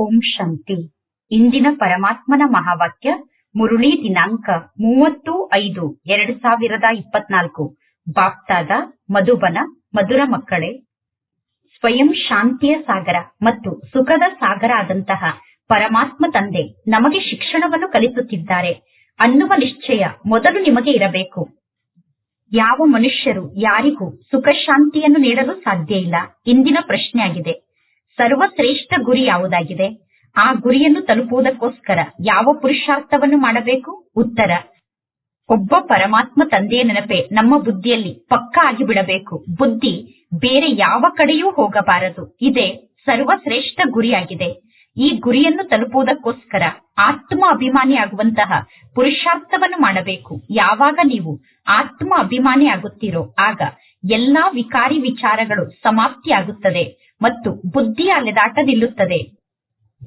ಓಂ ಶಾಂತಿ. ಇಂದಿನ ಪರಮಾತ್ಮನ ಮಹಾವಾಕ್ಯ, ಮುರುಳಿ ದಿನಾಂಕ ಮೂವತ್ತು ಐದು ಎರಡು ಸಾವಿರದ ಇಪ್ಪತ್ನಾಲ್ಕು. ಬಾಪ್ತಾದ, ಮಧುಬನ, ಮಧುರ ಮಕ್ಕಳೇ. ಸ್ವಯಂ ಶಾಂತಿಯ ಸಾಗರ ಮತ್ತು ಸುಖದ ಸಾಗರ ಆದಂತಹ ಪರಮಾತ್ಮ ತಂದೆ ನಮಗೆ ಶಿಕ್ಷಣವನ್ನು ಕಲಿಸುತ್ತಿದ್ದಾರೆ. ಅನ್ನುವ ನಿಶ್ಚಯ ಮೊದಲು ನಿಮಗೆ ಇರಬೇಕು. ಯಾವ ಮನುಷ್ಯರು ಯಾರಿಗೂ ಸುಖ ಶಾಂತಿಯನ್ನು ನೀಡಲು ಸಾಧ್ಯ ಇಲ್ಲ. ಇಂದಿನ ಪ್ರಶ್ನೆಯಾಗಿದೆ. ಸರ್ವಶ್ರೇಷ್ಠ ಗುರಿ ಯಾವುದಾಗಿದೆ? ಆ ಗುರಿಯನ್ನು ತಲುಪುವುದಕ್ಕೋಸ್ಕರ ಯಾವ ಪುರುಷಾರ್ಥವನ್ನು ಮಾಡಬೇಕು? ಉತ್ತರ, ಒಬ್ಬ ಪರಮಾತ್ಮ ತಂದೆಯ ನೆನಪೆ ನಮ್ಮ ಬುದ್ಧಿಯಲ್ಲಿ ಪಕ್ಕಾ ಆಗಿ ಬಿಡಬೇಕು ಬುದ್ಧಿ ಬೇರೆ ಯಾವ ಕಡೆಯೂ ಹೋಗಬಾರದು. ಇದೇ ಸರ್ವಶ್ರೇಷ್ಠ ಗುರಿಯಾಗಿದೆ. ಈ ಗುರಿಯನ್ನು ತಲುಪುವುದಕ್ಕೋಸ್ಕರ ಆತ್ಮ ಅಭಿಮಾನಿ ಆಗುವಂತಹ ಪುರುಷಾರ್ಥವನ್ನು ಮಾಡಬೇಕು. ಯಾವಾಗ ನೀವು ಆತ್ಮ ಅಭಿಮಾನಿ ಆಗುತ್ತೀರೋ ಆಗ ಎಲ್ಲಾ ವಿಕಾರಿ ವಿಚಾರಗಳು ಸಮಾಪ್ತಿಯಾಗುತ್ತದೆ. ಮತ್ತು ಬುದ್ಧಿಯ ಅಲೆದಾಟ ನಿಲ್ಲುತ್ತದೆ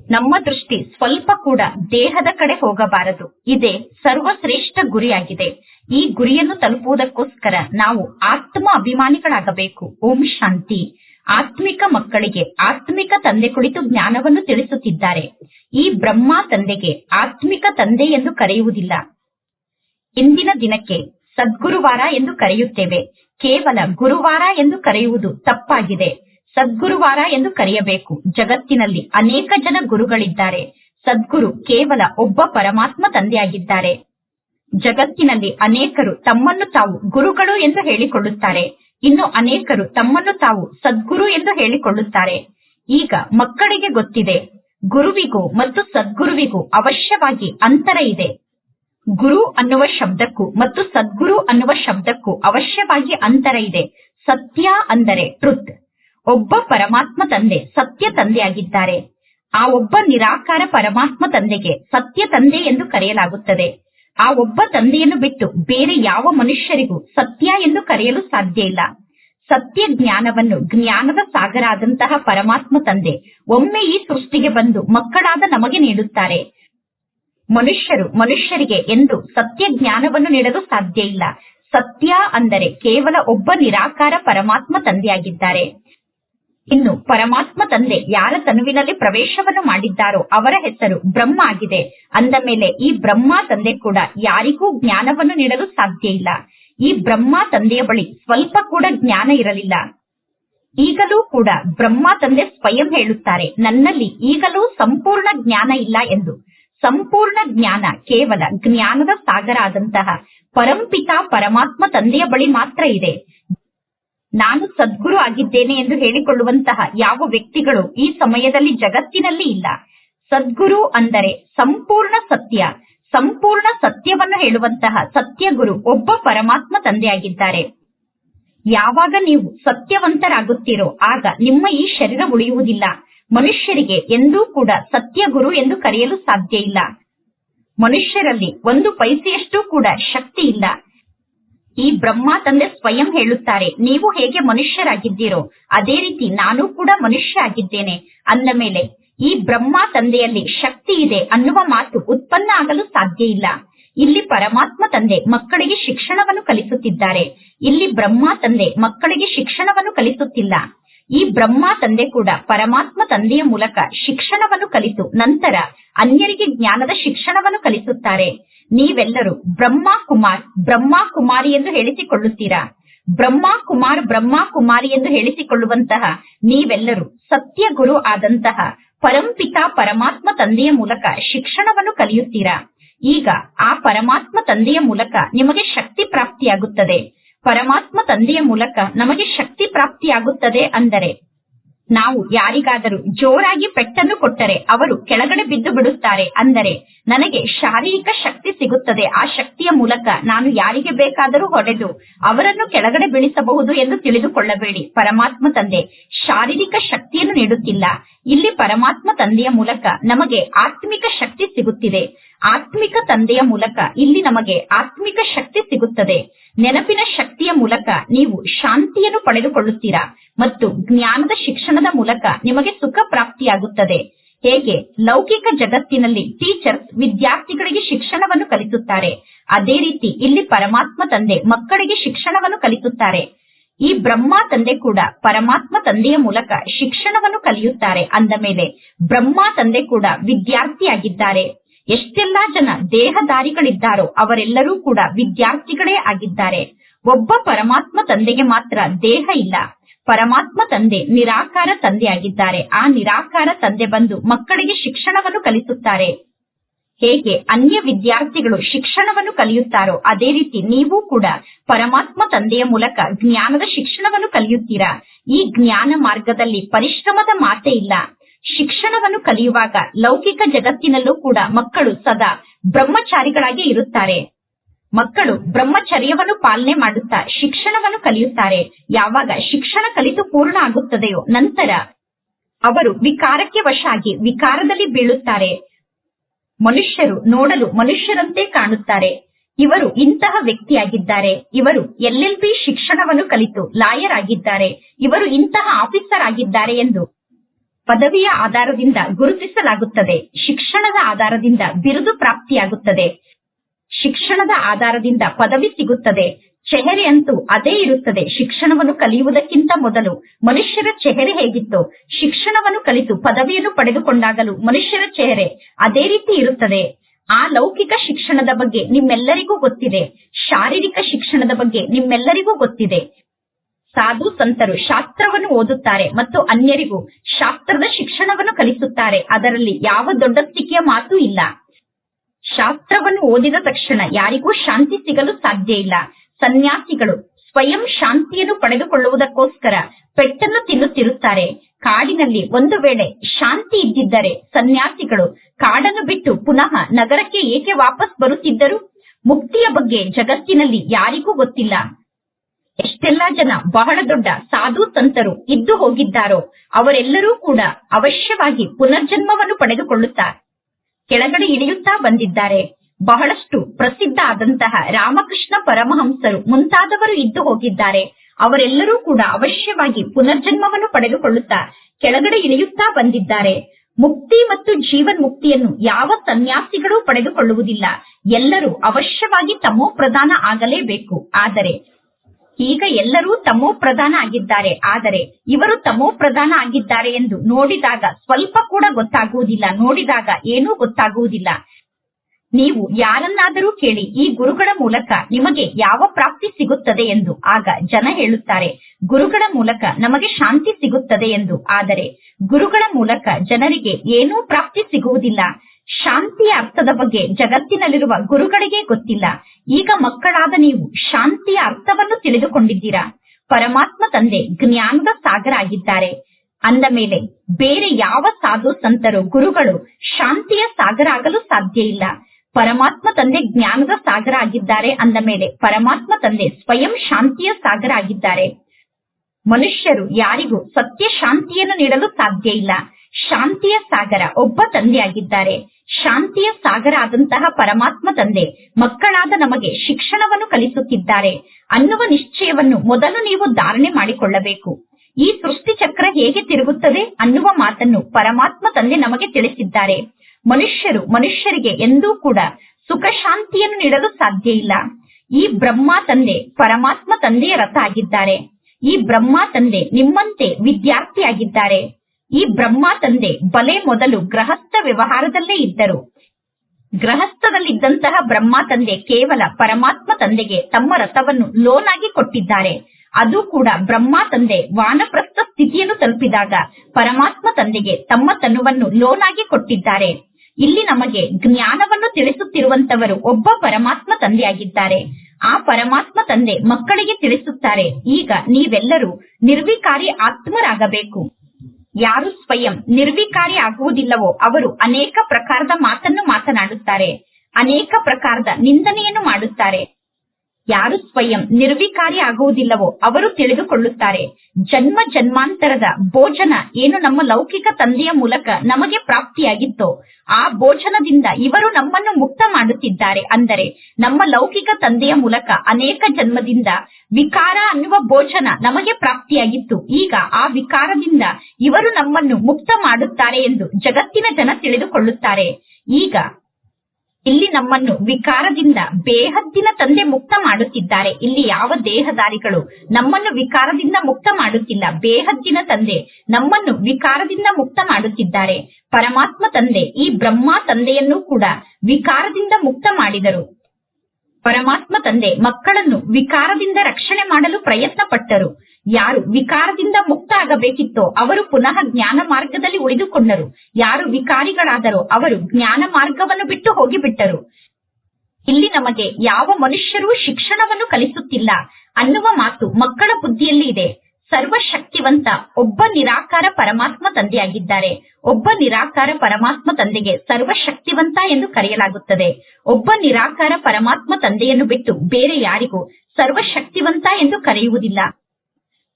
ನಮ್ಮ ದೃಷ್ಟಿ ಸ್ವಲ್ಪ ಕೂಡ ದೇಹದ ಕಡೆ ಹೋಗಬಾರದು. ಇದೇ ಸರ್ವಶ್ರೇಷ್ಠ ಗುರಿಯಾಗಿದೆ. ಈ ಗುರಿಯನ್ನು ತಲುಪುವುದಕ್ಕೋಸ್ಕರ ನಾವು ಆತ್ಮ ಅಭಿಮಾನಿಗಳಾಗಬೇಕು. ಓಂ ಶಾಂತಿ. ಆತ್ಮಿಕ ಮಕ್ಕಳಿಗೆ ಆತ್ಮಿಕ ತಂದೆ ಕುಳಿತು ಜ್ಞಾನವನ್ನು ತಿಳಿಸುತ್ತಿದ್ದಾರೆ. ಈ ಬ್ರಹ್ಮ ತಂದೆಗೆ ಆತ್ಮಿಕ ತಂದೆ ಎಂದು ಕರೆಯುವುದಿಲ್ಲ. ಇಂದಿನ ದಿನಕ್ಕೆ ಸದ್ಗುರುವಾರ ಎಂದು ಕರೆಯುತ್ತೇವೆ. ಕೇವಲ ಗುರುವಾರ ಎಂದು ಕರೆಯುವುದು ತಪ್ಪಾಗಿದೆ. ಸದ್ಗುರುವಾರ ಎಂದು ಕರೆಯಬೇಕು. ಜಗತ್ತಿನಲ್ಲಿ ಅನೇಕ ಜನ ಗುರುಗಳಿದ್ದಾರೆ. ಸದ್ಗುರು ಕೇವಲ ಒಬ್ಬ ಪರಮಾತ್ಮ ತಂದೆಯಾಗಿದ್ದಾರೆ. ಜಗತ್ತಿನಲ್ಲಿ ಅನೇಕರು ತಮ್ಮನ್ನು ತಾವು ಗುರುಗಳು ಎಂದು ಹೇಳಿಕೊಳ್ಳುತ್ತಾರೆ. ಇನ್ನು ಅನೇಕರು ತಮ್ಮನ್ನು ತಾವು ಸದ್ಗುರು ಎಂದು ಹೇಳಿಕೊಳ್ಳುತ್ತಾರೆ. ಈಗ ಮಕ್ಕಳಿಗೆ ಗೊತ್ತಿದೆ. ಗುರುವಿಗೂ ಮತ್ತು ಸದ್ಗುರುವಿಗೂ ಅವಶ್ಯವಾಗಿ ಅಂತರ ಇದೆ. ಗುರು ಅನ್ನುವ ಶಬ್ದಕ್ಕೂ ಮತ್ತು ಸದ್ಗುರು ಅನ್ನುವ ಶಬ್ದಕ್ಕೂ ಅವಶ್ಯವಾಗಿ ಅಂತರ ಇದೆ. ಸತ್ಯ ಅಂದರೆ ಟ್ರುತ್. ಒಬ್ಬ ಪರಮಾತ್ಮ ತಂದೆ ಸತ್ಯ ತಂದೆಯಾಗಿದ್ದಾರೆ. ಆ ಒಬ್ಬ ನಿರಾಕಾರ ಪರಮಾತ್ಮ ತಂದೆಗೆ ಸತ್ಯ ತಂದೆ ಎಂದು ಕರೆಯಲಾಗುತ್ತದೆ. ಆ ಒಬ್ಬ ತಂದೆಯನ್ನು ಬಿಟ್ಟು ಬೇರೆ ಯಾವ ಮನುಷ್ಯರಿಗೂ ಸತ್ಯ ಎಂದು ಕರೆಯಲು ಸಾಧ್ಯ ಇಲ್ಲ. ಸತ್ಯ ಜ್ಞಾನವನ್ನು ಜ್ಞಾನದ ಸಾಗರ ಆದಂತಹ ಪರಮಾತ್ಮ ತಂದೆ ಒಮ್ಮೆ ಈ ಸೃಷ್ಟಿಗೆ ಬಂದು ಮಕ್ಕಳಾದ ನಮಗೆ ನೀಡುತ್ತಾರೆ. ಮನುಷ್ಯರು ಮನುಷ್ಯರಿಗೆ ಎಂದು ಸತ್ಯ ಜ್ಞಾನವನ್ನು ನೀಡಲು ಸಾಧ್ಯ ಇಲ್ಲ. ಸತ್ಯ ಅಂದರೆ ಕೇವಲ ಒಬ್ಬ ನಿರಾಕಾರ ಪರಮಾತ್ಮ ತಂದೆಯಾಗಿದ್ದಾರೆ. ಇನ್ನು ಪರಮಾತ್ಮ ತಂದೆ ಯಾರ ತನುವಿನಲ್ಲಿ ಪ್ರವೇಶವನ್ನು ಮಾಡಿದ್ದಾರೋ ಅವರ ಹೆಸರು ಬ್ರಹ್ಮ ಆಗಿದೆ. ಅಂದ ಮೇಲೆ ಈ ಬ್ರಹ್ಮ ತಂದೆ ಕೂಡ ಯಾರಿಗೂ ಜ್ಞಾನವನ್ನು ನೀಡಲು ಸಾಧ್ಯ ಇಲ್ಲ. ಈ ಬ್ರಹ್ಮ ತಂದೆಯ ಬಳಿ ಸ್ವಲ್ಪ ಕೂಡ ಜ್ಞಾನ ಇರಲಿಲ್ಲ. ಈಗಲೂ ಕೂಡ ಬ್ರಹ್ಮ ತಂದೆ ಸ್ವಯಂ ಹೇಳುತ್ತಾರೆ, ನನ್ನಲ್ಲಿ ಈಗಲೂ ಸಂಪೂರ್ಣ ಜ್ಞಾನ ಇಲ್ಲ ಎಂದು. ಸಂಪೂರ್ಣ ಜ್ಞಾನ ಕೇವಲ ಜ್ಞಾನದ ಸಾಗರ ಆದಂತಹ ಪರಂಪಿತ ಪರಮಾತ್ಮ ತಂದೆಯ ಬಳಿ ಮಾತ್ರ ಇದೆ. ನಾನು ಸದ್ಗುರು ಆಗಿದ್ದೇನೆ ಎಂದು ಹೇಳಿಕೊಳ್ಳುವಂತಹ ಯಾವ ವ್ಯಕ್ತಿಗಳು ಈ ಸಮಯದಲ್ಲಿ ಜಗತ್ತಿನಲ್ಲಿ ಇಲ್ಲ? ಸದ್ಗುರು ಅಂದರೆ ಸಂಪೂರ್ಣ ಸತ್ಯ. ಸಂಪೂರ್ಣ ಸತ್ಯವನ್ನು ಹೇಳುವಂತಹ ಸತ್ಯ ಗುರು ಒಬ್ಬ ಪರಮಾತ್ಮ ತಂದೆಯಾಗಿದ್ದಾರೆ. ಯಾವಾಗ ನೀವು ಸತ್ಯವಂತರಾಗುತ್ತೀರೋ ಆಗ ನಿಮ್ಮ ಈ ಶರೀರ ಉಳಿಯುವುದಿಲ್ಲ. ಮನುಷ್ಯರಿಗೆ ಎಂದೂ ಕೂಡ ಸತ್ಯ ಗುರು ಎಂದು ಕರೆಯಲು ಸಾಧ್ಯ ಇಲ್ಲ. ಮನುಷ್ಯರಲ್ಲಿ ಒಂದು ಪೈಸೆಯಷ್ಟು ಕೂಡ ಶಕ್ತಿ ಇಲ್ಲ. ಈ ಬ್ರಹ್ಮ ತಂದೆ ಸ್ವಯಂ ಹೇಳುತ್ತಾರೆ, ನೀವು ಹೇಗೆ ಮನುಷ್ಯರಾಗಿದ್ದೀರೋ, ಅದೇ ರೀತಿ ನಾನು ಕೂಡ ಮನುಷ್ಯ ಆಗಿದ್ದೇನೆ ಅಂದ ಮೇಲೆ, ಈ ಬ್ರಹ್ಮ ತಂದೆಯಲ್ಲಿ ಶಕ್ತಿ ಇದೆ ಅನ್ನುವ ಮಾತು ಉತ್ಪನ್ನ ಆಗಲು ಸಾಧ್ಯ ಇಲ್ಲ. ಇಲ್ಲಿ ಪರಮಾತ್ಮ ತಂದೆ ಮಕ್ಕಳಿಗೆ ಶಿಕ್ಷಣವನ್ನು ಕಲಿಸುತ್ತಿದ್ದಾರೆ. ಇಲ್ಲಿ ಬ್ರಹ್ಮ ತಂದೆ ಮಕ್ಕಳಿಗೆ ಶಿಕ್ಷಣವನ್ನು ಕಲಿಸುತ್ತಿಲ್ಲ. ಈ ಬ್ರಹ್ಮ ತಂದೆ ಕೂಡ ಪರಮಾತ್ಮ ತಂದೆಯ ಮೂಲಕ ಶಿಕ್ಷಣವನ್ನು ಕಲಿತು ನಂತರ ಅನ್ಯರಿಗೆ ಜ್ಞಾನದ ಶಿಕ್ಷಣವನ್ನು ಕಲಿಸುತ್ತಾರೆ. ನೀವೆಲ್ಲರೂ ಬ್ರಹ್ಮ ಕುಮಾರ್ ಬ್ರಹ್ಮ ಕುಮಾರಿ ಎಂದು ಹೇಳಿಸಿಕೊಳ್ಳುತ್ತೀರಾ? ಬ್ರಹ್ಮ ಕುಮಾರ್ ಬ್ರಹ್ಮ ಕುಮಾರಿ ಎಂದು ಹೇಳಿಸಿಕೊಳ್ಳುವಂತಹ ನೀವೆಲ್ಲರೂ ಸತ್ಯ ಗುರು ಆದಂತಹ ಪರಂಪಿತ ಪರಮಾತ್ಮ ತಂದೆಯ ಮೂಲಕ ಶಿಕ್ಷಣವನ್ನು ಕಲಿಯುತ್ತೀರಾ? ಈಗ ಆ ಪರಮಾತ್ಮ ತಂದೆಯ ಮೂಲಕ ನಿಮಗೆ ಶಕ್ತಿ ಪ್ರಾಪ್ತಿಯಾಗುತ್ತದೆ. ಪರಮಾತ್ಮ ತಂದೆಯ ಮೂಲಕ ನಮಗೆ ಶಕ್ತಿ ಪ್ರಾಪ್ತಿಯಾಗುತ್ತದೆ ಅಂದರೆ ನಾವು ಯಾರಿಗಾದರೂ ಜೋರಾಗಿ ಪೆಟ್ಟನ್ನು ಕೊಟ್ಟರೆ ಅವರು ಕೆಳಗಡೆ ಬಿದ್ದು ಬಿಡುತ್ತಾರೆ ಅಂದರೆ ನನಗೆ ಶಾರೀರಿಕ ಶಕ್ತಿ ಸಿಗುತ್ತದೆ. ಆ ಶಕ್ತಿಯ ಮೂಲಕ ನಾನು ಯಾರಿಗೆ ಬೇಕಾದರೂ ಹೊಡೆದು ಅವರನ್ನು ಕೆಳಗಡೆ ಬೀಳಿಸಬಹುದು ಎಂದು ತಿಳಿದುಕೊಳ್ಳಬೇಡಿ. ಪರಮಾತ್ಮ ತಂದೆ, ಶಾರೀರಿಕ ಶಕ್ತಿಯನ್ನು ನೀಡುತ್ತಿಲ್ಲ. ಇಲ್ಲಿ ಪರಮಾತ್ಮ ತಂದೆಯ ಮೂಲಕ ನಮಗೆ ಆತ್ಮಿಕ ಶಕ್ತಿ ಸಿಗುತ್ತಿದೆ. ಆತ್ಮಿಕ ತಂದೆಯ ಮೂಲಕ ಇಲ್ಲಿ ನಮಗೆ ಆತ್ಮಿಕ ಶಕ್ತಿ ಸಿಗುತ್ತದೆ. ನೆನಪಿನ ಶಕ್ತಿಯ ಮೂಲಕ ನೀವು ಶಾಂತಿಯನ್ನು ಪಡೆದುಕೊಳ್ಳುತ್ತೀರಾ? ಮತ್ತು ಜ್ಞಾನದ ಶಿಕ್ಷಣದ ಮೂಲಕ ನಿಮಗೆ ಸುಖ ಪ್ರಾಪ್ತಿಯಾಗುತ್ತದೆ. ಹೇಗೆ? ಲೌಕಿಕ ಜಗತ್ತಿನಲ್ಲಿ ಟೀಚರ್ಸ್ ವಿದ್ಯಾರ್ಥಿಗಳಿಗೆ ಶಿಕ್ಷಣವನ್ನು ಕಲಿಸುತ್ತಾರೆ. ಅದೇ ರೀತಿ ಇಲ್ಲಿ ಪರಮಾತ್ಮ ತಂದೆ ಮಕ್ಕಳಿಗೆ ಶಿಕ್ಷಣವನ್ನು ಕಲಿಸುತ್ತಾರೆ. ಈ ಬ್ರಹ್ಮ ತಂದೆ ಕೂಡ ಪರಮಾತ್ಮ ತಂದೆಯ ಮೂಲಕ ಶಿಕ್ಷಣವನ್ನು ಕಲಿಯುತ್ತಾರೆ. ಅಂದ ಮೇಲೆ ಬ್ರಹ್ಮ ತಂದೆ ಕೂಡ ವಿದ್ಯಾರ್ಥಿಯಾಗಿದ್ದಾರೆ. ಎಷ್ಟೆಲ್ಲಾ ಜನ ದೇಹದಾರಿಗಳಿದ್ದಾರೋ ಅವರೆಲ್ಲರೂ ಕೂಡ ವಿದ್ಯಾರ್ಥಿಗಳೇ ಆಗಿದ್ದಾರೆ. ಒಬ್ಬ ಪರಮಾತ್ಮ ತಂದೆಗೆ ಮಾತ್ರ ದೇಹ ಇಲ್ಲ. ಪರಮಾತ್ಮ ತಂದೆ, ನಿರಾಕಾರ ತಂದೆಯಾಗಿದ್ದಾರೆ. ಆ ನಿರಾಕಾರ ತಂದೆ ಬಂದು ಮಕ್ಕಳಿಗೆ ಶಿಕ್ಷಣವನ್ನು ಕಲಿಸುತ್ತಾರೆ. ಹೇಗೆ? ಅನ್ಯ ವಿದ್ಯಾರ್ಥಿಗಳು ಶಿಕ್ಷಣವನ್ನು ಕಲಿಯುತ್ತಾರೋ, ಅದೇ ರೀತಿ ನೀವು ಕೂಡ ಪರಮಾತ್ಮ ತಂದೆಯ ಮೂಲಕ ಜ್ಞಾನದ ಶಿಕ್ಷಣವನ್ನು ಕಲಿಯುತ್ತೀರಾ? ಈ ಜ್ಞಾನ ಮಾರ್ಗದಲ್ಲಿ ಪರಿಶ್ರಮದ ಮಾತೆ ಇಲ್ಲ. ಶಿಕ್ಷಣವನ್ನು ಕಲಿಯುವಾಗ ಲೌಕಿಕ ಜಗತ್ತಿನಲ್ಲೂ ಕೂಡ ಮಕ್ಕಳು ಸದಾ ಬ್ರಹ್ಮಚಾರಿಗಳಾಗಿ ಇರುತ್ತಾರೆ. ಮಕ್ಕಳು ಬ್ರಹ್ಮಚರ್ಯವನ್ನು ಪಾಲನೆ ಮಾಡುತ್ತಾ ಶಿಕ್ಷಣವನ್ನು ಕಲಿಯುತ್ತಾರೆ. ಯಾವಾಗ ಶಿಕ್ಷಣ ಕಲಿತು ಪೂರ್ಣ ಆಗುತ್ತದೆಯೋ ನಂತರ ಅವರು ವಿಕಾರಕ್ಕೆ ವಶಾಗಿ ವಿಕಾರದಲ್ಲಿ ಬೀಳುತ್ತಾರೆ. ಮನುಷ್ಯರು ನೋಡಲು ಮನುಷ್ಯರಂತೆ ಕಾಣುತ್ತಾರೆ. ಇವರು ಇಂತಹ ವ್ಯಕ್ತಿಯಾಗಿದ್ದಾರೆ. ಇವರು ಎಲ್ ಬಿ ಶಿಕ್ಷಣವನ್ನು ಕಲಿತು ಲಾಯರ್ ಆಗಿದ್ದಾರೆ ಇವರು ಇಂತಹ ಆಫೀಸರ್ ಆಗಿದ್ದಾರೆ ಎಂದು ಪದವಿಯ ಆಧಾರದಿಂದ ಗುರುತಿಸಲಾಗುತ್ತದೆ. ಶಿಕ್ಷಣದ ಆಧಾರದಿಂದ ಬಿರುದು ಪ್ರಾಪ್ತಿಯಾಗುತ್ತದೆ. ಶಿಕ್ಷಣದ ಆಧಾರದಿಂದ ಪದವಿ ಸಿಗುತ್ತದೆ. ಚೆಹರೆ ಅಂತೂ ಅದೇ ಇರುತ್ತದೆ. ಶಿಕ್ಷಣವನ್ನು ಕಲಿಯುವುದಕ್ಕಿಂತ ಮೊದಲು ಮನುಷ್ಯರ ಚೆಹರೆ ಹೇಗಿತ್ತು? ಶಿಕ್ಷಣವನ್ನು ಕಲಿತು ಪದವಿಯನ್ನು ಪಡೆದುಕೊಂಡಾಗಲೂ ಮನುಷ್ಯರ ಚೆಹರೆ ಅದೇ ರೀತಿ ಇರುತ್ತದೆ. ಆ ಲೌಕಿಕ ಶಿಕ್ಷಣದ ಬಗ್ಗೆ ನಿಮ್ಮೆಲ್ಲರಿಗೂ ಗೊತ್ತಿದೆ. ಶಾರೀರಿಕ ಶಿಕ್ಷಣದ ಬಗ್ಗೆ ನಿಮ್ಮೆಲ್ಲರಿಗೂ ಗೊತ್ತಿದೆ. ಸಾಧು ಸಂತರು ಶಾಸ್ತ್ರವನ್ನು ಓದುತ್ತಾರೆ ಮತ್ತು ಅನ್ಯರಿಗೂ ಶಾಸ್ತ್ರದ ಶಿಕ್ಷಣವನ್ನು ಕಲಿಸುತ್ತಾರೆ. ಅದರಲ್ಲಿ ಯಾವ ದೊಡ್ಡಸ್ತಿಕೆಯ ಮಾತು ಇಲ್ಲ. ಶಾಸ್ತ್ರವನ್ನು ಓದಿದ ತಕ್ಷಣ ಯಾರಿಗೂ ಶಾಂತಿ ಸಿಗಲು ಸಾಧ್ಯ ಇಲ್ಲ. ಸನ್ಯಾಸಿಗಳು ಸ್ವಯಂ ಶಾಂತಿಯನ್ನು ಪಡೆದುಕೊಳ್ಳುವುದಕ್ಕೋಸ್ಕರ ಪೆಟ್ಟನ್ನು ತಿನ್ನುತ್ತಿರುತ್ತಾರೆ ಕಾಡಿನಲ್ಲಿ ಒಂದು ವೇಳೆ ಶಾಂತಿ ಇದ್ದಿದ್ದರೆ ಸನ್ಯಾಸಿಗಳು ಕಾಡನ್ನು ಬಿಟ್ಟು ಪುನಃ ನಗರಕ್ಕೆ ಏಕೆ ವಾಪಸ್ ಬರುತ್ತಿದ್ದರು? ಮುಕ್ತಿಯ ಬಗ್ಗೆ ಜಗತ್ತಿನಲ್ಲಿ ಯಾರಿಗೂ ಗೊತ್ತಿಲ್ಲ. ಎಷ್ಟೆಲ್ಲ ಜನ ಬಹಳ ದೊಡ್ಡ ಸಾಧು ಸಂತರು ಇದ್ದು ಹೋಗಿದ್ದಾರೋ ಅವರೆಲ್ಲರೂ ಕೂಡ ಅವಶ್ಯವಾಗಿ ಪುನರ್ಜನ್ಮವನ್ನು ಪಡೆದುಕೊಳ್ಳುತ್ತಾ ಕೆಳಗಡೆ ಇಳಿಯುತ್ತಾ ಬಂದಿದ್ದಾರೆ. ಬಹಳಷ್ಟು ಪ್ರಸಿದ್ಧ ಆದಂತಹ ರಾಮಕೃಷ್ಣ ಪರಮಹಂಸರು ಮುಂತಾದವರು ಇದ್ದು ಹೋಗಿದ್ದಾರೆ. ಅವರೆಲ್ಲರೂ ಕೂಡ ಅವಶ್ಯವಾಗಿ ಪುನರ್ಜನ್ಮವನ್ನು ಪಡೆದುಕೊಳ್ಳುತ್ತಾ ಕೆಳಗಡೆ ಇಳಿಯುತ್ತಾ ಬಂದಿದ್ದಾರೆ. ಮುಕ್ತಿ ಮತ್ತು ಜೀವನ್ ಮುಕ್ತಿಯನ್ನು ಯಾವ ಸನ್ಯಾಸಿಗಳೂ ಪಡೆದುಕೊಳ್ಳುವುದಿಲ್ಲ. ಎಲ್ಲರೂ ಅವಶ್ಯವಾಗಿ ತಮೋ ಪ್ರಧಾನ ಆಗಲೇಬೇಕು. ಆದರೆ ಈಗ ಎಲ್ಲರೂ ತಮೋ ಪ್ರಧಾನ ಆಗಿದ್ದಾರೆ. ಆದರೆ ಇವರು ತಮೋ ಪ್ರಧಾನ ಆಗಿದ್ದಾರೆ ಎಂದು ನೋಡಿದಾಗ ಸ್ವಲ್ಪ ಕೂಡ ಗೊತ್ತಾಗುವುದಿಲ್ಲ. ನೋಡಿದಾಗ ಏನೂ ಗೊತ್ತಾಗುವುದಿಲ್ಲ. ನೀವು ಯಾರನ್ನಾದರೂ ಕೇಳಿ ಈ ಗುರುಗಳ ಮೂಲಕ ನಿಮಗೆ ಯಾವ ಪ್ರಾಪ್ತಿ ಸಿಗುತ್ತದೆ ಎಂದು ಆಗ ಜನ ಹೇಳುತ್ತಾರೆ. ಗುರುಗಳ ಮೂಲಕ ನಮಗೆ ಶಾಂತಿ ಸಿಗುತ್ತದೆ ಎಂದು. ಆದರೆ ಗುರುಗಳ ಮೂಲಕ ಜನರಿಗೆ ಏನೂ ಪ್ರಾಪ್ತಿ ಸಿಗುವುದಿಲ್ಲ. ಶಾಂತಿಯ ಅರ್ಥದ ಬಗ್ಗೆ ಜಗತ್ತಿನಲ್ಲಿರುವ ಗುರುಗಳಿಗೆ ಗೊತ್ತಿಲ್ಲ. ಈಗ ಮಕ್ಕಳಾದ ನೀವು ಶಾಂತಿಯ ಅರ್ಥವನ್ನು ತಿಳಿದುಕೊಂಡಿದ್ದೀರಾ? ಪರಮಾತ್ಮ ತಂದೆ ಜ್ಞಾನದ ಸಾಗರ ಆಗಿದ್ದಾರೆ. ಅಂದ ಮೇಲೆ ಬೇರೆ ಯಾವ ಸಾಧು ಸಂತರು ಗುರುಗಳು ಶಾಂತಿಯ ಸಾಗರ ಆಗಲು ಸಾಧ್ಯ ಇಲ್ಲ. ಪರಮಾತ್ಮ ತಂದೆ ಜ್ಞಾನದ ಸಾಗರ ಆಗಿದ್ದಾರೆ ಅಂದ ಮೇಲೆ ಪರಮಾತ್ಮ ತಂದೆ ಸ್ವಯಂ ಶಾಂತಿಯ ಸಾಗರ ಆಗಿದ್ದಾರೆ. ಮನುಷ್ಯರು ಯಾರಿಗೂ ಸತ್ಯ ಶಾಂತಿಯನ್ನು ನೀಡಲು ಸಾಧ್ಯ ಇಲ್ಲ. ಶಾಂತಿಯ ಸಾಗರ ಒಬ್ಬ ತಂದೆಯಾಗಿದ್ದಾರೆ. ಶಾಂತಿಯ ಸಾಗರ ಆದಂತಹ ಪರಮಾತ್ಮ ತಂದೆ, ಮಕ್ಕಳಾದ ನಮಗೆ ಶಿಕ್ಷಣವನ್ನು ಕಲಿಸುತ್ತಿದ್ದಾರೆ. ಅನ್ನುವ ನಿಶ್ಚಯವನ್ನು ಮೊದಲು ನೀವು ಧಾರಣೆ ಮಾಡಿಕೊಳ್ಳಬೇಕು. ಈ ಸೃಷ್ಟಿ ಚಕ್ರ ಹೇಗೆ ತಿರುಗುತ್ತದೆ ಅನ್ನುವ ಮಾತನ್ನು ಪರಮಾತ್ಮ ತಂದೆ ನಮಗೆ ತಿಳಿಸಿದ್ದಾರೆ. ಮನುಷ್ಯರು ಮನುಷ್ಯರಿಗೆ ಎಂದೂ ಕೂಡ ಸುಖ ಶಾಂತಿಯನ್ನು ನೀಡಲು ಸಾಧ್ಯ ಇಲ್ಲ. ಈ ಬ್ರಹ್ಮ ತಂದೆ ಪರಮಾತ್ಮ ತಂದೆಯ ರಥ ಆಗಿದ್ದಾರೆ ಈ ಬ್ರಹ್ಮ ತಂದೆ ನಿಮ್ಮಂತೆ ವಿದ್ಯಾರ್ಥಿಯಾಗಿದ್ದಾರೆ. ಈ ಬ್ರಹ್ಮ ತಂದೆ ಬಲೆ ಮೊದಲು ಗೃಹಸ್ಥ ವ್ಯವಹಾರದಲ್ಲೇ ಇದ್ದರು. ಗೃಹಸ್ಥದಲ್ಲಿದ್ದಂತಹ ಬ್ರಹ್ಮ ತಂದೆ ಕೇವಲ ಪರಮಾತ್ಮ ತಂದೆಗೆ ತಮ್ಮ ರಥವನ್ನು ಲೋನ್ ಆಗಿ ಕೊಟ್ಟಿದ್ದಾರೆ. ಅದು ಕೂಡ ಬ್ರಹ್ಮ ತಂದೆ ವಾನಪ್ರಸ್ಥ ಸ್ಥಿತಿಯನ್ನು ತಲುಪಿದಾಗ ಪರಮಾತ್ಮ ತಂದೆಗೆ ತಮ್ಮ ತನುವನ್ನು ಲೋನ್ ಆಗಿ ಕೊಟ್ಟಿದ್ದಾರೆ. ಇಲ್ಲಿ ನಮಗೆ ಜ್ಞಾನವನ್ನು ತಿಳಿಸುತ್ತಿರುವಂತವರು ಒಬ್ಬ ಪರಮಾತ್ಮ ತಂದೆಯಾಗಿದ್ದಾರೆ. ಆ ಪರಮಾತ್ಮ ತಂದೆ ಮಕ್ಕಳಿಗೆ ತಿಳಿಸುತ್ತಾರೆ, ಈಗ ನೀವೆಲ್ಲರೂ ನಿರ್ವಿಕಾರಿ ಆತ್ಮರಾಗಬೇಕು. ಯಾರು ಸ್ವಯಂ ನಿರ್ವಿಕಾರಿ ಆಗುವುದಿಲ್ಲವೋ ಅವರು ಅನೇಕ ಪ್ರಕಾರದ ಮಾತನ್ನು ಮಾತನಾಡುತ್ತಾರೆ. ಅನೇಕ ಪ್ರಕಾರದ ನಿಂದನೆಯನ್ನು ಮಾಡುತ್ತಾರೆ. ಯಾರು ಸ್ವಯಂ ನಿರ್ವಿಕಾರಿ ಆಗುವುದಿಲ್ಲವೋ ಅವರು ತಿಳಿದುಕೊಳ್ಳುತ್ತಾರೆ. ಜನ್ಮ ಜನ್ಮಾಂತರದ ಭೋಜನ ಏನು ನಮ್ಮ ಲೌಕಿಕ ತಂದೆಯ ಮೂಲಕ ನಮಗೆ ಪ್ರಾಪ್ತಿಯಾಗಿತ್ತು, ಆ ಭೋಜನದಿಂದ ಇವರು ನಮ್ಮನ್ನು ಮುಕ್ತ ಮಾಡುತ್ತಿದ್ದಾರೆ ಅಂದರೆ ನಮ್ಮ ಲೌಕಿಕ ತಂದೆಯ ಮೂಲಕ ಅನೇಕ ಜನ್ಮದಿಂದ ವಿಕಾರ ಅನ್ನುವ ಭೋಜನ ನಮಗೆ ಪ್ರಾಪ್ತಿಯಾಗಿತ್ತು. ಈಗ ಆ ವಿಕಾರದಿಂದ ಇವರು ನಮ್ಮನ್ನು ಮುಕ್ತ ಮಾಡುತ್ತಾರೆ ಎಂದು ಜಗತ್ತಿನ ಜನ ತಿಳಿದುಕೊಳ್ಳುತ್ತಾರೆ. ಈಗ ಇಲ್ಲಿ ನಮ್ಮನ್ನು ವಿಕಾರದಿಂದ ಬೇಹದ್ದಿನ ತಂದೆ ಮುಕ್ತ ಮಾಡುತ್ತಿದ್ದಾರೆ. ಇಲ್ಲಿ ಯಾವ ದೇಹದಾರಿಗಳು? ನಮ್ಮನ್ನು ವಿಕಾರದಿಂದ ಮುಕ್ತ ಮಾಡುತ್ತಿಲ್ಲ. ಬೇಹದ್ದಿನ ತಂದೆ ನಮ್ಮನ್ನು ವಿಕಾರದಿಂದ ಮುಕ್ತ ಮಾಡುತ್ತಿದ್ದಾರೆ. ಪರಮಾತ್ಮ ತಂದೆ, ಈ ಬ್ರಹ್ಮ ತಂದೆಯನ್ನು ಕೂಡ ವಿಕಾರದಿಂದ ಮುಕ್ತ ಮಾಡಿದರು. ಪರಮಾತ್ಮ ತಂದೆ ಮಕ್ಕಳನ್ನು ವಿಕಾರದಿಂದ ರಕ್ಷಣೆ ಮಾಡಲು ಪ್ರಯತ್ನ ಪಟ್ಟರು ಯಾರು ವಿಕಾರದಿಂದ ಮುಕ್ತ ಆಗಬೇಕಿತ್ತೋ ಅವರು ಪುನಃ ಜ್ಞಾನ ಮಾರ್ಗದಲ್ಲಿ ಉಳಿದುಕೊಂಡರು. ಯಾರು ವಿಕಾರಿಗಳಾದರೋ ಅವರು ಜ್ಞಾನ ಮಾರ್ಗವನ್ನು ಬಿಟ್ಟು ಹೋಗಿಬಿಟ್ಟರು. ಇಲ್ಲಿ ನಮಗೆ ಯಾವ ಮನುಷ್ಯರೂ ಶಿಕ್ಷಣವನ್ನು ಕಲಿಸುತ್ತಿಲ್ಲ ಅನ್ನುವ ಮಾತು ಮಕ್ಕಳ ಬುದ್ಧಿಯಲ್ಲಿ ಇದೆ. ಸರ್ವಶಕ್ತಿವಂತ ಒಬ್ಬ ನಿರಾಕಾರ ಪರಮಾತ್ಮ ತಂದೆಯಾಗಿದ್ದಾರೆ. ಒಬ್ಬ ನಿರಾಕಾರ ಪರಮಾತ್ಮ ತಂದೆಗೆ ಸರ್ವಶಕ್ತಿವಂತ ಎಂದು ಕರೆಯಲಾಗುತ್ತದೆ. ಒಬ್ಬ ನಿರಾಕಾರ ಪರಮಾತ್ಮ ತಂದೆಯನ್ನು ಬಿಟ್ಟು ಬೇರೆ ಯಾರಿಗೂ ಸರ್ವಶಕ್ತಿವಂತ ಎಂದು ಕರೆಯುವುದಿಲ್ಲ.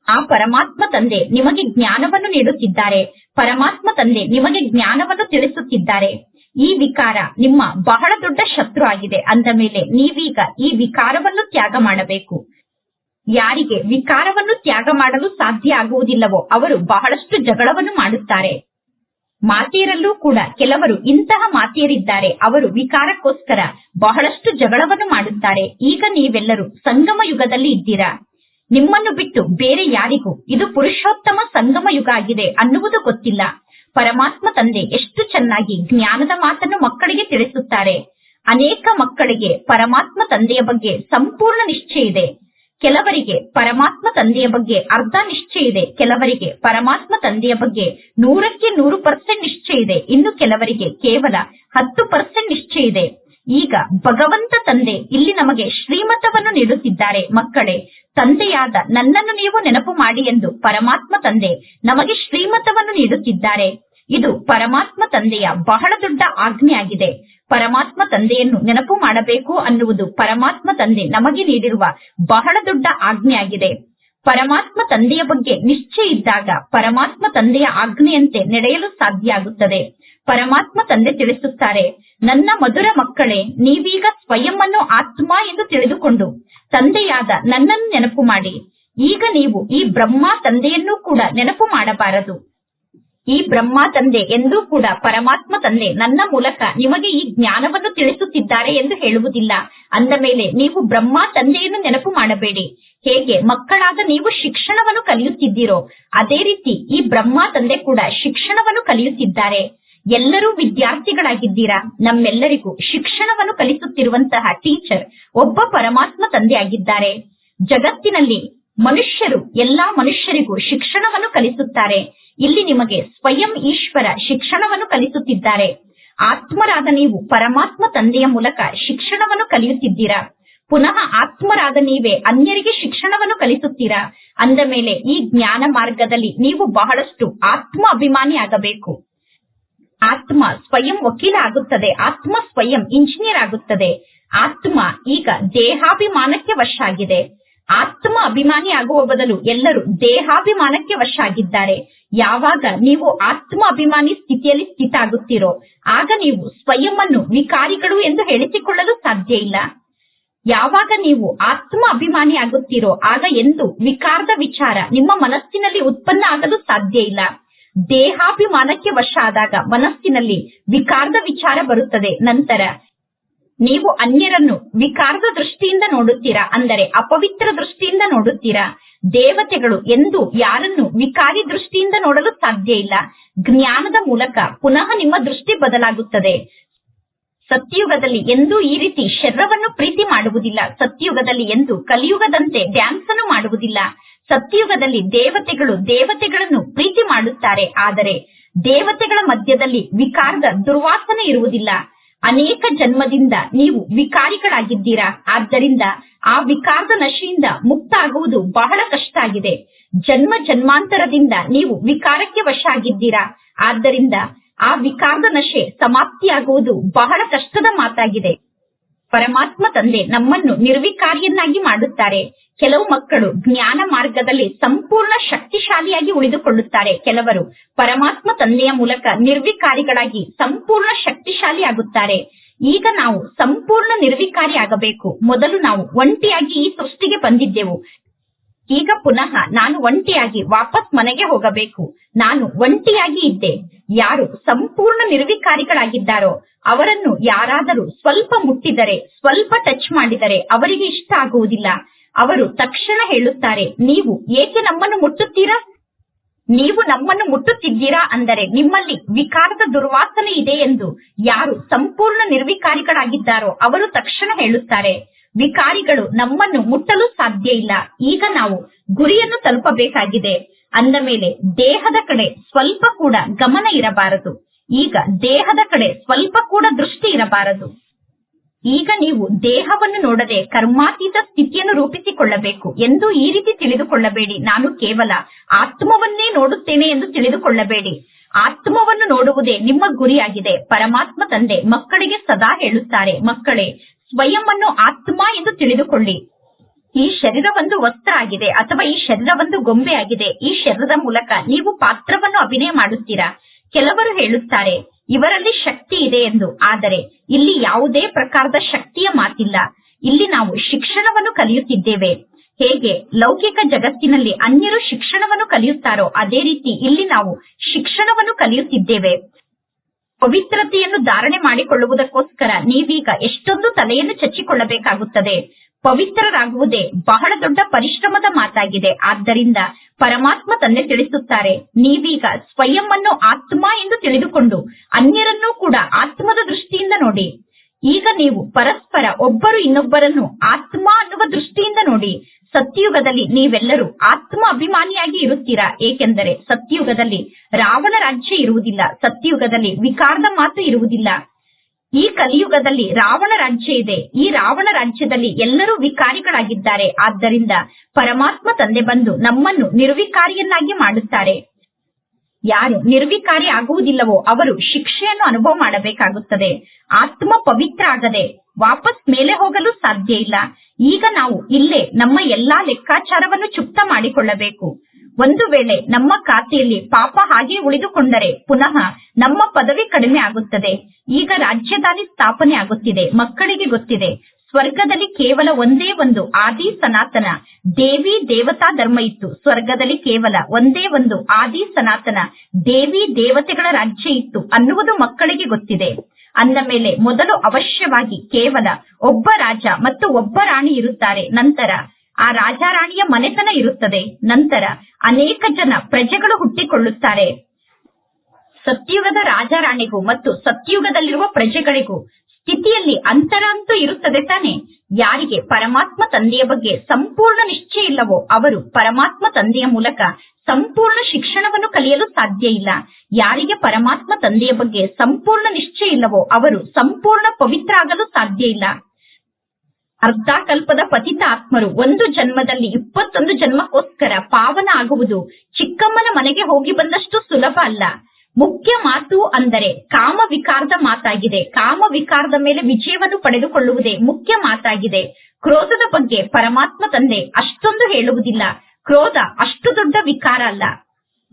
ಆ ಪರಮಾತ್ಮ ತಂದೆ ನಿಮಗೆ ಜ್ಞಾನವನ್ನು ನೀಡುತ್ತಿದ್ದಾರೆ. ಪರಮಾತ್ಮ ತಂದೆ ನಿಮಗೆ ಜ್ಞಾನವನ್ನು ತಿಳಿಸುತ್ತಿದ್ದಾರೆ. ಈ ವಿಕಾರ ನಿಮ್ಮ ಬಹಳ ದೊಡ್ಡ ಶತ್ರು ಆಗಿದೆ. ಅಂದ ಮೇಲೆ ನೀವೀಗ ಈ ವಿಕಾರವನ್ನು ತ್ಯಾಗ ಮಾಡಬೇಕು. ಯಾರಿಗೆ ವಿಕಾರವನ್ನು ತ್ಯಾಗ ಮಾಡಲು ಸಾಧ್ಯ ಆಗುವುದಿಲ್ಲವೋ ಅವರು ಬಹಳಷ್ಟು ಜಗಳವನ್ನು ಮಾಡುತ್ತಾರೆ. ಮಾತೆಯರಲ್ಲೂ ಕೂಡ ಕೆಲವರು ಇಂತಹ ಮಾತೆಯರಿದ್ದಾರೆ ಅವರು ವಿಕಾರಕ್ಕೋಸ್ಕರ ಬಹಳಷ್ಟು ಜಗಳವನ್ನು ಮಾಡುತ್ತಾರೆ. ಈಗ ನೀವೆಲ್ಲರೂ ಸಂಗಮ ಯುಗದಲ್ಲಿ ಇದ್ದೀರಾ? ನಿಮ್ಮನ್ನು ಬಿಟ್ಟು ಬೇರೆ ಯಾರಿಗೂ ಇದು ಪುರುಷೋತ್ತಮ ಸಂಗಮ ಯುಗ ಆಗಿದೆ ಅನ್ನುವುದು ಗೊತ್ತಿಲ್ಲ. ಪರಮಾತ್ಮ ತಂದೆ ಎಷ್ಟು ಚೆನ್ನಾಗಿ ಜ್ಞಾನದ ಮಾತನ್ನು ಮಕ್ಕಳಿಗೆ ತಿಳಿಸುತ್ತಾರೆ. ಅನೇಕ ಮಕ್ಕಳಿಗೆ ಪರಮಾತ್ಮ ತಂದೆಯ ಬಗ್ಗೆ ಸಂಪೂರ್ಣ ನಿಶ್ಚಯ ಇದೆ. ಕೆಲವರಿಗೆ ಪರಮಾತ್ಮ ತಂದೆಯ ಬಗ್ಗೆ ಅರ್ಧ ನಿಶ್ಚಯ ಇದೆ. ಕೆಲವರಿಗೆ ಪರಮಾತ್ಮ ತಂದೆಯ ಬಗ್ಗೆ ನೂರಕ್ಕೆ ನೂರು ಪರ್ಸೆಂಟ್ ನಿಶ್ಚಯ ಇದೆ. ಇನ್ನು ಕೆಲವರಿಗೆ ಕೇವಲ ಹತ್ತು ಪರ್ಸೆಂಟ್ ನಿಶ್ಚಯ ಇದೆ. ಈಗ ಭಗವಂತ ತಂದೆ ಇಲ್ಲಿ ನಮಗೆ ಶ್ರೀಮತವನ್ನು ನೀಡುತ್ತಿದ್ದಾರೆ. ಮಕ್ಕಳೇ, ತಂದೆಯಾದ ನನ್ನನ್ನು ನೀವು ನೆನಪು ಮಾಡಿ ಎಂದು ಪರಮಾತ್ಮ ತಂದೆ ನಮಗೆ ಶ್ರೀಮತವನ್ನು ನೀಡುತ್ತಿದ್ದಾರೆ. ಇದು ಪರಮಾತ್ಮ ತಂದೆಯ ಬಹಳ ದೊಡ್ಡ ಆಜ್ಞೆಯಾಗಿದೆ. ಪರಮಾತ್ಮ ತಂದೆಯನ್ನು ನೆನಪು ಮಾಡಬೇಕು ಅನ್ನುವುದು ಪರಮಾತ್ಮ ತಂದೆ ನಮಗೆ ನೀಡಿರುವ ಬಹಳ ದೊಡ್ಡ ಆಜ್ಞೆಯಾಗಿದೆ. ಪರಮಾತ್ಮ ತಂದೆಯ ಬಗ್ಗೆ ನಿಶ್ಚಯ ಇದ್ದಾಗ ಪರಮಾತ್ಮ ತಂದೆಯ ಆಜ್ಞೆಯಂತೆ ನಡೆಯಲು ಸಾಧ್ಯ ಆಗುತ್ತದೆ. ಪರಮಾತ್ಮ ತಂದೆ ತಿಳಿಸುತ್ತಾರೆ, ನನ್ನ ಮಧುರ ಮಕ್ಕಳೇ, ನೀವೀಗ ಸ್ವಯಂ ಅನ್ನು ಆತ್ಮ ಎಂದು ತಿಳಿದುಕೊಂಡು ತಂದೆಯಾದ ನನ್ನನ್ನು ನೆನಪು ಮಾಡಿ. ಈಗ ನೀವು ಈ ಬ್ರಹ್ಮ ತಂದೆಯನ್ನೂ ಕೂಡ ನೆನಪು ಮಾಡಬಾರದು. ಈ ಬ್ರಹ್ಮ ತಂದೆ ಎಂದೂ ಕೂಡ ಪರಮಾತ್ಮ ತಂದೆ ನನ್ನ ಮೂಲಕ ನಿಮಗೆ ಈ ಜ್ಞಾನವನ್ನು ತಿಳಿಸುತ್ತಿದ್ದಾರೆ ಎಂದು ಹೇಳುವುದಿಲ್ಲ. ಅಂದ ಮೇಲೆ ನೀವು ಬ್ರಹ್ಮ ತಂದೆಯನ್ನು ನೆನಪು ಮಾಡಬೇಡಿ. ಹೇಗೆ ಮಕ್ಕಳಾದ ನೀವು ಶಿಕ್ಷಣವನ್ನು ಕಲಿಯುತ್ತಿದ್ದೀರೋ, ಅದೇ ರೀತಿ ಈ ಬ್ರಹ್ಮ ತಂದೆ ಕೂಡ ಶಿಕ್ಷಣವನ್ನು ಕಲಿಯುತ್ತಿದ್ದಾರೆ. ಎಲ್ಲರೂ ವಿದ್ಯಾರ್ಥಿಗಳಾಗಿದ್ದೀರಾ? ನಮ್ಮೆಲ್ಲರಿಗೂ ಶಿಕ್ಷಣವನ್ನು ಕಲಿಸುತ್ತಿರುವಂತಹ ಟೀಚರ್ ಒಬ್ಬ ಪರಮಾತ್ಮ ತಂದೆಯಾಗಿದ್ದಾರೆ. ಜಗತ್ತಿನಲ್ಲಿ ಮನುಷ್ಯರು, ಎಲ್ಲಾ ಮನುಷ್ಯರಿಗೂ ಶಿಕ್ಷಣವನ್ನು ಕಲಿಸುತ್ತಾರೆ. ಇಲ್ಲಿ ನಿಮಗೆ ಸ್ವಯಂ ಈಶ್ವರ ಶಿಕ್ಷಣವನ್ನು ಕಲಿಸುತ್ತಿದ್ದಾರೆ. ಆತ್ಮರಾದ ನೀವು ಪರಮಾತ್ಮ ತಂದೆಯ ಮೂಲಕ ಶಿಕ್ಷಣವನ್ನು ಕಲಿಯುತ್ತಿದ್ದೀರಾ? ಪುನಃ ಆತ್ಮರಾದ ನೀವೇ ಅನ್ಯರಿಗೆ ಶಿಕ್ಷಣವನ್ನು ಕಲಿಸುತ್ತೀರಾ? ಅಂದ ಮೇಲೆ ಈ ಜ್ಞಾನ ಮಾರ್ಗದಲ್ಲಿ ನೀವು ಬಹಳಷ್ಟು ಆತ್ಮ ಅಭಿಮಾನಿ ಆಗಬೇಕು ಆತ್ಮ ಸ್ವಯಂ ವಕೀಲ ಆಗುತ್ತದೆ, ಆತ್ಮ ಸ್ವಯಂ ಇಂಜಿನಿಯರ್ ಆಗುತ್ತದೆ. ಆತ್ಮ ಈಗ ದೇಹಾಭಿಮಾನಕ್ಕೆ ವಶ ಆಗಿದೆ. ಆತ್ಮ ಅಭಿಮಾನಿ ಆಗುವ ಬದಲು ಎಲ್ಲರೂ ದೇಹಾಭಿಮಾನಕ್ಕೆ ವಶ ಆಗಿದ್ದಾರೆ. ಯಾವಾಗ ನೀವು ಆತ್ಮ ಅಭಿಮಾನಿ ಸ್ಥಿತಿಯಲ್ಲಿ ಸ್ಥಿತ ಆಗುತ್ತೀರೋ, ಆಗ ನೀವು ಸ್ವಯಂ ಅನ್ನು ವಿಕಾರಿಗಳು ಎಂದು ಹೇಳಿಸಿಕೊಳ್ಳಲು ಸಾಧ್ಯ ಇಲ್ಲ. ಯಾವಾಗ ನೀವು ಆತ್ಮ ಅಭಿಮಾನಿ ಆಗುತ್ತೀರೋ, ಆಗ ಎಂದು ವಿಕಾರದ ವಿಚಾರ ನಿಮ್ಮ ಮನಸ್ಸಿನಲ್ಲಿ ಉತ್ಪನ್ನ ಆಗಲು ಸಾಧ್ಯ ಇಲ್ಲ. ದೇಹಾಭಿಮಾನಕ್ಕೆ ವಶ ಆದಾಗ ಮನಸ್ಸಿನಲ್ಲಿ ವಿಕಾರದ ವಿಚಾರ ಬರುತ್ತದೆ. ನಂತರ, ನೀವು ಅನ್ಯರನ್ನು ವಿಕಾರದ ದೃಷ್ಟಿಯಿಂದ ನೋಡುತ್ತೀರಾ? ಅಂದರೆ ಅಪವಿತ್ರ ದೃಷ್ಟಿಯಿಂದ ನೋಡುತ್ತೀರಾ? ದೇವತೆಗಳು ಎಂದು ಯಾರನ್ನು ವಿಕಾರಿ ದೃಷ್ಟಿಯಿಂದ ನೋಡಲು ಸಾಧ್ಯ ಇಲ್ಲ. ಜ್ಞಾನದ ಮೂಲಕ ಪುನಃ ನಿಮ್ಮ ದೃಷ್ಟಿ ಬದಲಾಗುತ್ತದೆ. ಸತ್ಯುಗದಲ್ಲಿ ಎಂದೂ ಈ ರೀತಿ ಶರೀರವನ್ನು ಪ್ರೀತಿ ಮಾಡುವುದಿಲ್ಲ. ಸತ್ಯುಗದಲ್ಲಿ ಎಂದು ಕಲಿಯುಗದಂತೆ ಡ್ಯಾನ್ಸ್ ಅನ್ನು ಮಾಡುವುದಿಲ್ಲ. ಸತ್ಯುಗದಲ್ಲಿ ದೇವತೆಗಳು ದೇವತೆಗಳನ್ನು ಪ್ರೀತಿ ಮಾಡುತ್ತಾರೆ. ಆದರೆ ದೇವತೆಗಳ ಮಧ್ಯದಲ್ಲಿ ವಿಕಾರದ ದುರ್ವಾಸನೆ ಇರುವುದಿಲ್ಲ. ಅನೇಕ ಜನ್ಮದಿಂದ ನೀವು ವಿಕಾರಿಗಳಾಗಿದ್ದೀರಾ? ಆದ್ದರಿಂದ ಆ ವಿಕಾರದ ನಶೆಯಿಂದ ಮುಕ್ತ ಆಗುವುದು ಬಹಳ ಕಷ್ಟ ಆಗಿದೆ. ಜನ್ಮ ಜನ್ಮಾಂತರದಿಂದ ನೀವು ವಿಕಾರಕ್ಕೆ ವಶ ಆಗಿದ್ದೀರಾ ಆದ್ದರಿಂದ ಆ ವಿಕಾರದ ನಶೆ ಸಮಾಪ್ತಿಯಾಗುವುದು ಬಹಳ ಕಷ್ಟದ ಮಾತಾಗಿದೆ. ಪರಮಾತ್ಮ ತಂದೆ ನಮ್ಮನ್ನು ನಿರ್ವಿಕಾರಿಯನ್ನಾಗಿ ಮಾಡುತ್ತಾರೆ. ಕೆಲವು ಮಕ್ಕಳು ಜ್ಞಾನ ಮಾರ್ಗದಲ್ಲಿ ಸಂಪೂರ್ಣ ಶಕ್ತಿಶಾಲಿಯಾಗಿ ಉಳಿದುಕೊಳ್ಳುತ್ತಾರೆ. ಕೆಲವರು ಪರಮಾತ್ಮ ತಂದೆಯ ಮೂಲಕ ನಿರ್ವಿಕಾರಿಗಳಾಗಿ ಸಂಪೂರ್ಣ ಶಕ್ತಿಶಾಲಿ ಆಗುತ್ತಾರೆ ಈಗ ನಾವು ಸಂಪೂರ್ಣ ನಿರ್ವಿಕಾರಿ ಆಗಬೇಕು. ಮೊದಲು ನಾವು ಒಂಟಿಯಾಗಿ ಈ ಸೃಷ್ಟಿಗೆ ಬಂದಿದ್ದೆವು. ಈಗ ಪುನಃ ನಾನು ಒಂಟಿಯಾಗಿ ವಾಪಸ್ ಮನೆಗೆ ಹೋಗಬೇಕು. ನಾನು ಒಂಟಿಯಾಗಿ ಇದ್ದೆ. ಯಾರು ಸಂಪೂರ್ಣ ನಿರ್ವಿಕಾರಿಗಳಾಗಿದ್ದಾರೋ, ಅವರನ್ನು ಯಾರಾದರೂ ಸ್ವಲ್ಪ ಮುಟ್ಟಿದರೆ, ಸ್ವಲ್ಪ ಟಚ್ ಮಾಡಿದರೆ ಅವರಿಗೆ ಇಷ್ಟ ಆಗುವುದಿಲ್ಲ. ಅವರು ತಕ್ಷಣ ಹೇಳುತ್ತಾರೆ, ನೀವು ಏಕೆ ನಮ್ಮನ್ನು ಮುಟ್ಟುತ್ತೀರಾ? ನೀವು ನಮ್ಮನ್ನು ಮುಟ್ಟುತ್ತಿದ್ದೀರಾ ಅಂದರೆ ನಿಮ್ಮಲ್ಲಿ ವಿಕಾರದ ದುರ್ವಾಸನೆ ಇದೆ ಎಂದು. ಯಾರು ಸಂಪೂರ್ಣ ನಿರ್ವಿಕಾರಿಗಳಾಗಿದ್ದಾರೋ, ಅವರು ತಕ್ಷಣ ಹೇಳುತ್ತಾರೆ. ವಿಕಾರಿಗಳು ನಮ್ಮನ್ನು ಮುಟ್ಟಲು ಸಾಧ್ಯ ಇಲ್ಲ. ಈಗ ನಾವು ಗುರಿಯನ್ನು ತಲುಪಬೇಕಾಗಿದೆ. ಅಂದ ಮೇಲೆ ದೇಹದ ಕಡೆ ಸ್ವಲ್ಪ ಕೂಡ ಗಮನ ಇರಬಾರದು. ಈಗ ದೇಹದ ಕಡೆ ಸ್ವಲ್ಪ ಕೂಡ ದೃಷ್ಟಿ ಇರಬಾರದು. ಈಗ ನೀವು ದೇಹವನ್ನು ನೋಡದೆ ಕರ್ಮಾತೀತ ಸ್ಥಿತಿಯನ್ನು ರೂಪಿಸಿಕೊಳ್ಳಬೇಕು ಎಂದು ಈ ರೀತಿ ತಿಳಿದುಕೊಳ್ಳಬೇಡಿ. ನಾನು ಕೇವಲ ಆತ್ಮವನ್ನೇ ನೋಡುತ್ತೇನೆ ಎಂದು ತಿಳಿದುಕೊಳ್ಳಬೇಡಿ. ಆತ್ಮವನ್ನು ನೋಡುವುದೇ ನಿಮ್ಮ ಗುರಿಯಾಗಿದೆ. ಪರಮಾತ್ಮ ತಂದೆ ಮಕ್ಕಳಿಗೆ ಸದಾ ಹೇಳುತ್ತಾರೆ, ಮಕ್ಕಳೇ ಸ್ವಯಂ ಅನ್ನು ಆತ್ಮ ಎಂದು ತಿಳಿದುಕೊಳ್ಳಿ. ಈ ಶರೀರ ಒಂದು ವಸ್ತ್ರ ಆಗಿದೆ ಅಥವಾ ಈ ಶರೀರ ಒಂದು ಗೊಂಬೆ ಆಗಿದೆ ಈ ಶರೀರದ ಮೂಲಕ ನೀವು ಪಾತ್ರವನ್ನು ಅಭಿನಯ ಮಾಡುತ್ತೀರಾ? ಕೆಲವರು ಹೇಳುತ್ತಾರೆ, ಇವರಲ್ಲಿ ಶಕ್ತಿ ಇದೆ ಎಂದು. ಆದರೆ ಇಲ್ಲಿ ಯಾವುದೇ ಪ್ರಕಾರದ ಶಕ್ತಿಯ ಮಾತಿಲ್ಲ. ಇಲ್ಲಿ ನಾವು ಶಿಕ್ಷಣವನ್ನು ಕಲಿಯುತ್ತಿದ್ದೇವೆ. ಹೇಗೆ? ಲೌಕಿಕ ಜಗತ್ತಿನಲ್ಲಿ ಅನ್ಯರು ಶಿಕ್ಷಣವನ್ನು ಕಲಿಯುತ್ತಾರೋ, ಅದೇ ರೀತಿ ಇಲ್ಲಿ ನಾವು ಶಿಕ್ಷಣವನ್ನು ಕಲಿಯುತ್ತಿದ್ದೇವೆ. ಪವಿತ್ರತೆಯನ್ನು ಧಾರಣೆ ಮಾಡಿಕೊಳ್ಳುವುದಕ್ಕೋಸ್ಕರ ನೀವೀಗ ಎಷ್ಟೊಂದು ತಲೆಯನ್ನು ಚಚ್ಚಿಕೊಳ್ಳಬೇಕಾಗುತ್ತದೆ. ಪವಿತ್ರರಾಗುವುದೇ ಬಹಳ ದೊಡ್ಡ ಪರಿಶ್ರಮದ ಮಾತಾಗಿದೆ. ಆದ್ದರಿಂದ ಪರಮಾತ್ಮ ತಂದೆ ತಿಳಿಸುತ್ತಾರೆ. ನೀವೀಗ ಸ್ವಯಂ ಅನ್ನು ಆತ್ಮ ಎಂದು ತಿಳಿದುಕೊಂಡು ಅನ್ಯರನ್ನೂ ಕೂಡ ಆತ್ಮದ ದೃಷ್ಟಿಯಿಂದ ನೋಡಿ. ಈಗ ನೀವು ಪರಸ್ಪರ ಒಬ್ಬರು ಇನ್ನೊಬ್ಬರನ್ನು ಆತ್ಮ ಅನ್ನುವ ದೃಷ್ಟಿಯಿಂದ ನೋಡಿ. ಸತ್ಯುಗದಲ್ಲಿ ನೀವೆಲ್ಲರೂ ಆತ್ಮ ಅಭಿಮಾನಿಯಾಗಿ ಇರುತ್ತೀರಾ? ಏಕೆಂದರೆ ಸತ್ಯುಗದಲ್ಲಿ ರಾವಣ ರಾಜ್ಯ ಇರುವುದಿಲ್ಲ, ಸತ್ಯುಗದಲ್ಲಿ ವಿಕಾರದ ಮಾತು ಇರುವುದಿಲ್ಲ. ಈ ಕಲಿಯುಗದಲ್ಲಿ ರಾವಣ ರಾಜ್ಯ ಇದೆ. ಈ ರಾವಣ ರಾಜ್ಯದಲ್ಲಿ ಎಲ್ಲರೂ ವಿಕಾರಿಗಳಾಗಿದ್ದಾರೆ. ಆದ್ದರಿಂದ ಪರಮಾತ್ಮ ತಂದೆ ಬಂದು ನಮ್ಮನ್ನು ನಿರ್ವಿಕಾರಿಯನ್ನಾಗಿ ಮಾಡುತ್ತಾರೆ. ಯಾರು ನಿರ್ವಿಕಾರಿ ಆಗುವುದಿಲ್ಲವೋ ಅವರು ಶಿಕ್ಷೆಯನ್ನು ಅನುಭವ ಮಾಡಬೇಕಾಗುತ್ತದೆ. ಆತ್ಮ ಪವಿತ್ರ ಆಗದೆ ವಾಪಸ್ ಮೇಲೆ ಹೋಗಲು ಸಾಧ್ಯ ಇಲ್ಲ. ಈಗ ನಾವು ಇಲ್ಲೇ ನಮ್ಮ ಎಲ್ಲಾ ಲೆಕ್ಕಾಚಾರವನ್ನು ಚುಪ್ತ ಮಾಡಿಕೊಳ್ಳಬೇಕು. ಒಂದು ವೇಳೆ ನಮ್ಮ ಖಾತೆಯಲ್ಲಿ ಪಾಪ ಹಾಗೆ ಉಳಿದುಕೊಂಡರೆ ಪುನಃ ನಮ್ಮ ಪದವಿ ಕಡಿಮೆ ಆಗುತ್ತದೆ. ಈಗ ರಾಜಧಾನಿ ಸ್ಥಾಪನೆ ಆಗುತ್ತಿದೆ, ಮಕ್ಕಳಿಗೆ ಗೊತ್ತಿದೆ. ಸ್ವರ್ಗದಲ್ಲಿ ಕೇವಲ ಒಂದೇ ಒಂದು ಆದಿ ಸನಾತನ. ದೇವಿ ದೇವತಾ ಧರ್ಮ ಇತ್ತು. ಸ್ವರ್ಗದಲ್ಲಿ ಕೇವಲ ಒಂದೇ ಒಂದು ಆದಿ ಸನಾತನ. ದೇವಿ ದೇವತೆಗಳ ರಾಜ್ಯ ಇತ್ತು ಅನ್ನುವುದು ಮಕ್ಕಳಿಗೆ ಗೊತ್ತಿದೆ. ಅಂದ ಮೇಲೆ ಮೊದಲು ಅವಶ್ಯವಾಗಿ ಕೇವಲ ಒಬ್ಬ ರಾಜ ಮತ್ತು ಒಬ್ಬ ರಾಣಿ ಇರುತ್ತಾರೆ. ನಂತರ ಆ ರಾಜಾರಾಣಿಯ ಮನೆತನ ಇರುತ್ತದೆ. ನಂತರ ಅನೇಕ ಜನ ಪ್ರಜೆಗಳು ಹುಟ್ಟಿಕೊಳ್ಳುತ್ತಾರೆ. ಸತ್ಯುಗದ ರಾಜಾರಾಣಿಗೂ ಮತ್ತು ಸತ್ಯುಗದಲ್ಲಿರುವ ಪ್ರಜೆಗಳಿಗೂ ಸ್ಥಿತಿಯಲ್ಲಿ ಅಂತರ ಅಂತೂ ಇರುತ್ತದೆ ತಾನೆ? ಯಾರಿಗೆ ಪರಮಾತ್ಮ ತಂದೆಯ ಬಗ್ಗೆ ಸಂಪೂರ್ಣ ನಿಶ್ಚಯ ಇಲ್ಲವೋ ಅವರು ಪರಮಾತ್ಮ ತಂದೆಯ ಮೂಲಕ ಸಂಪೂರ್ಣ ಶಿಕ್ಷಣವನ್ನು ಕಲಿಯಲು ಸಾಧ್ಯ ಇಲ್ಲ. ಯಾರಿಗೆ ಪರಮಾತ್ಮ ತಂದೆಯ ಬಗ್ಗೆ ಸಂಪೂರ್ಣ ನಿಶ್ಚಯ ಇಲ್ಲವೋ ಅವರು ಸಂಪೂರ್ಣ ಪವಿತ್ರ ಆಗಲು ಸಾಧ್ಯ ಇಲ್ಲ. ಅರ್ಧ ಕಲ್ಪದ ಪತಿತ ಆತ್ಮರು ಒಂದು ಜನ್ಮದಲ್ಲಿ ಇಪ್ಪತ್ತೊಂದು ಜನ್ಮಕ್ಕೋಸ್ಕರ ಪಾವನ ಆಗುವುದು ಚಿಕ್ಕಮ್ಮನ ಮನೆಗೆ ಹೋಗಿ ಬಂದಷ್ಟು ಸುಲಭ ಅಲ್ಲ. ಮುಖ್ಯ ಮಾತು ಅಂದರೆ ಕಾಮ ವಿಕಾರದ ಮಾತಾಗಿದೆ. ಕಾಮ ವಿಕಾರದ ಮೇಲೆ ವಿಜಯವನ್ನು ಪಡೆದುಕೊಳ್ಳುವುದೇ ಮುಖ್ಯ ಮಾತಾಗಿದೆ. ಕ್ರೋಧದ ಬಗ್ಗೆ ಪರಮಾತ್ಮ ತಂದೆ ಅಷ್ಟೊಂದು ಹೇಳುವುದಿಲ್ಲ. ಕ್ರೋಧ ಅಷ್ಟು ದೊಡ್ಡ ವಿಕಾರ ಅಲ್ಲ.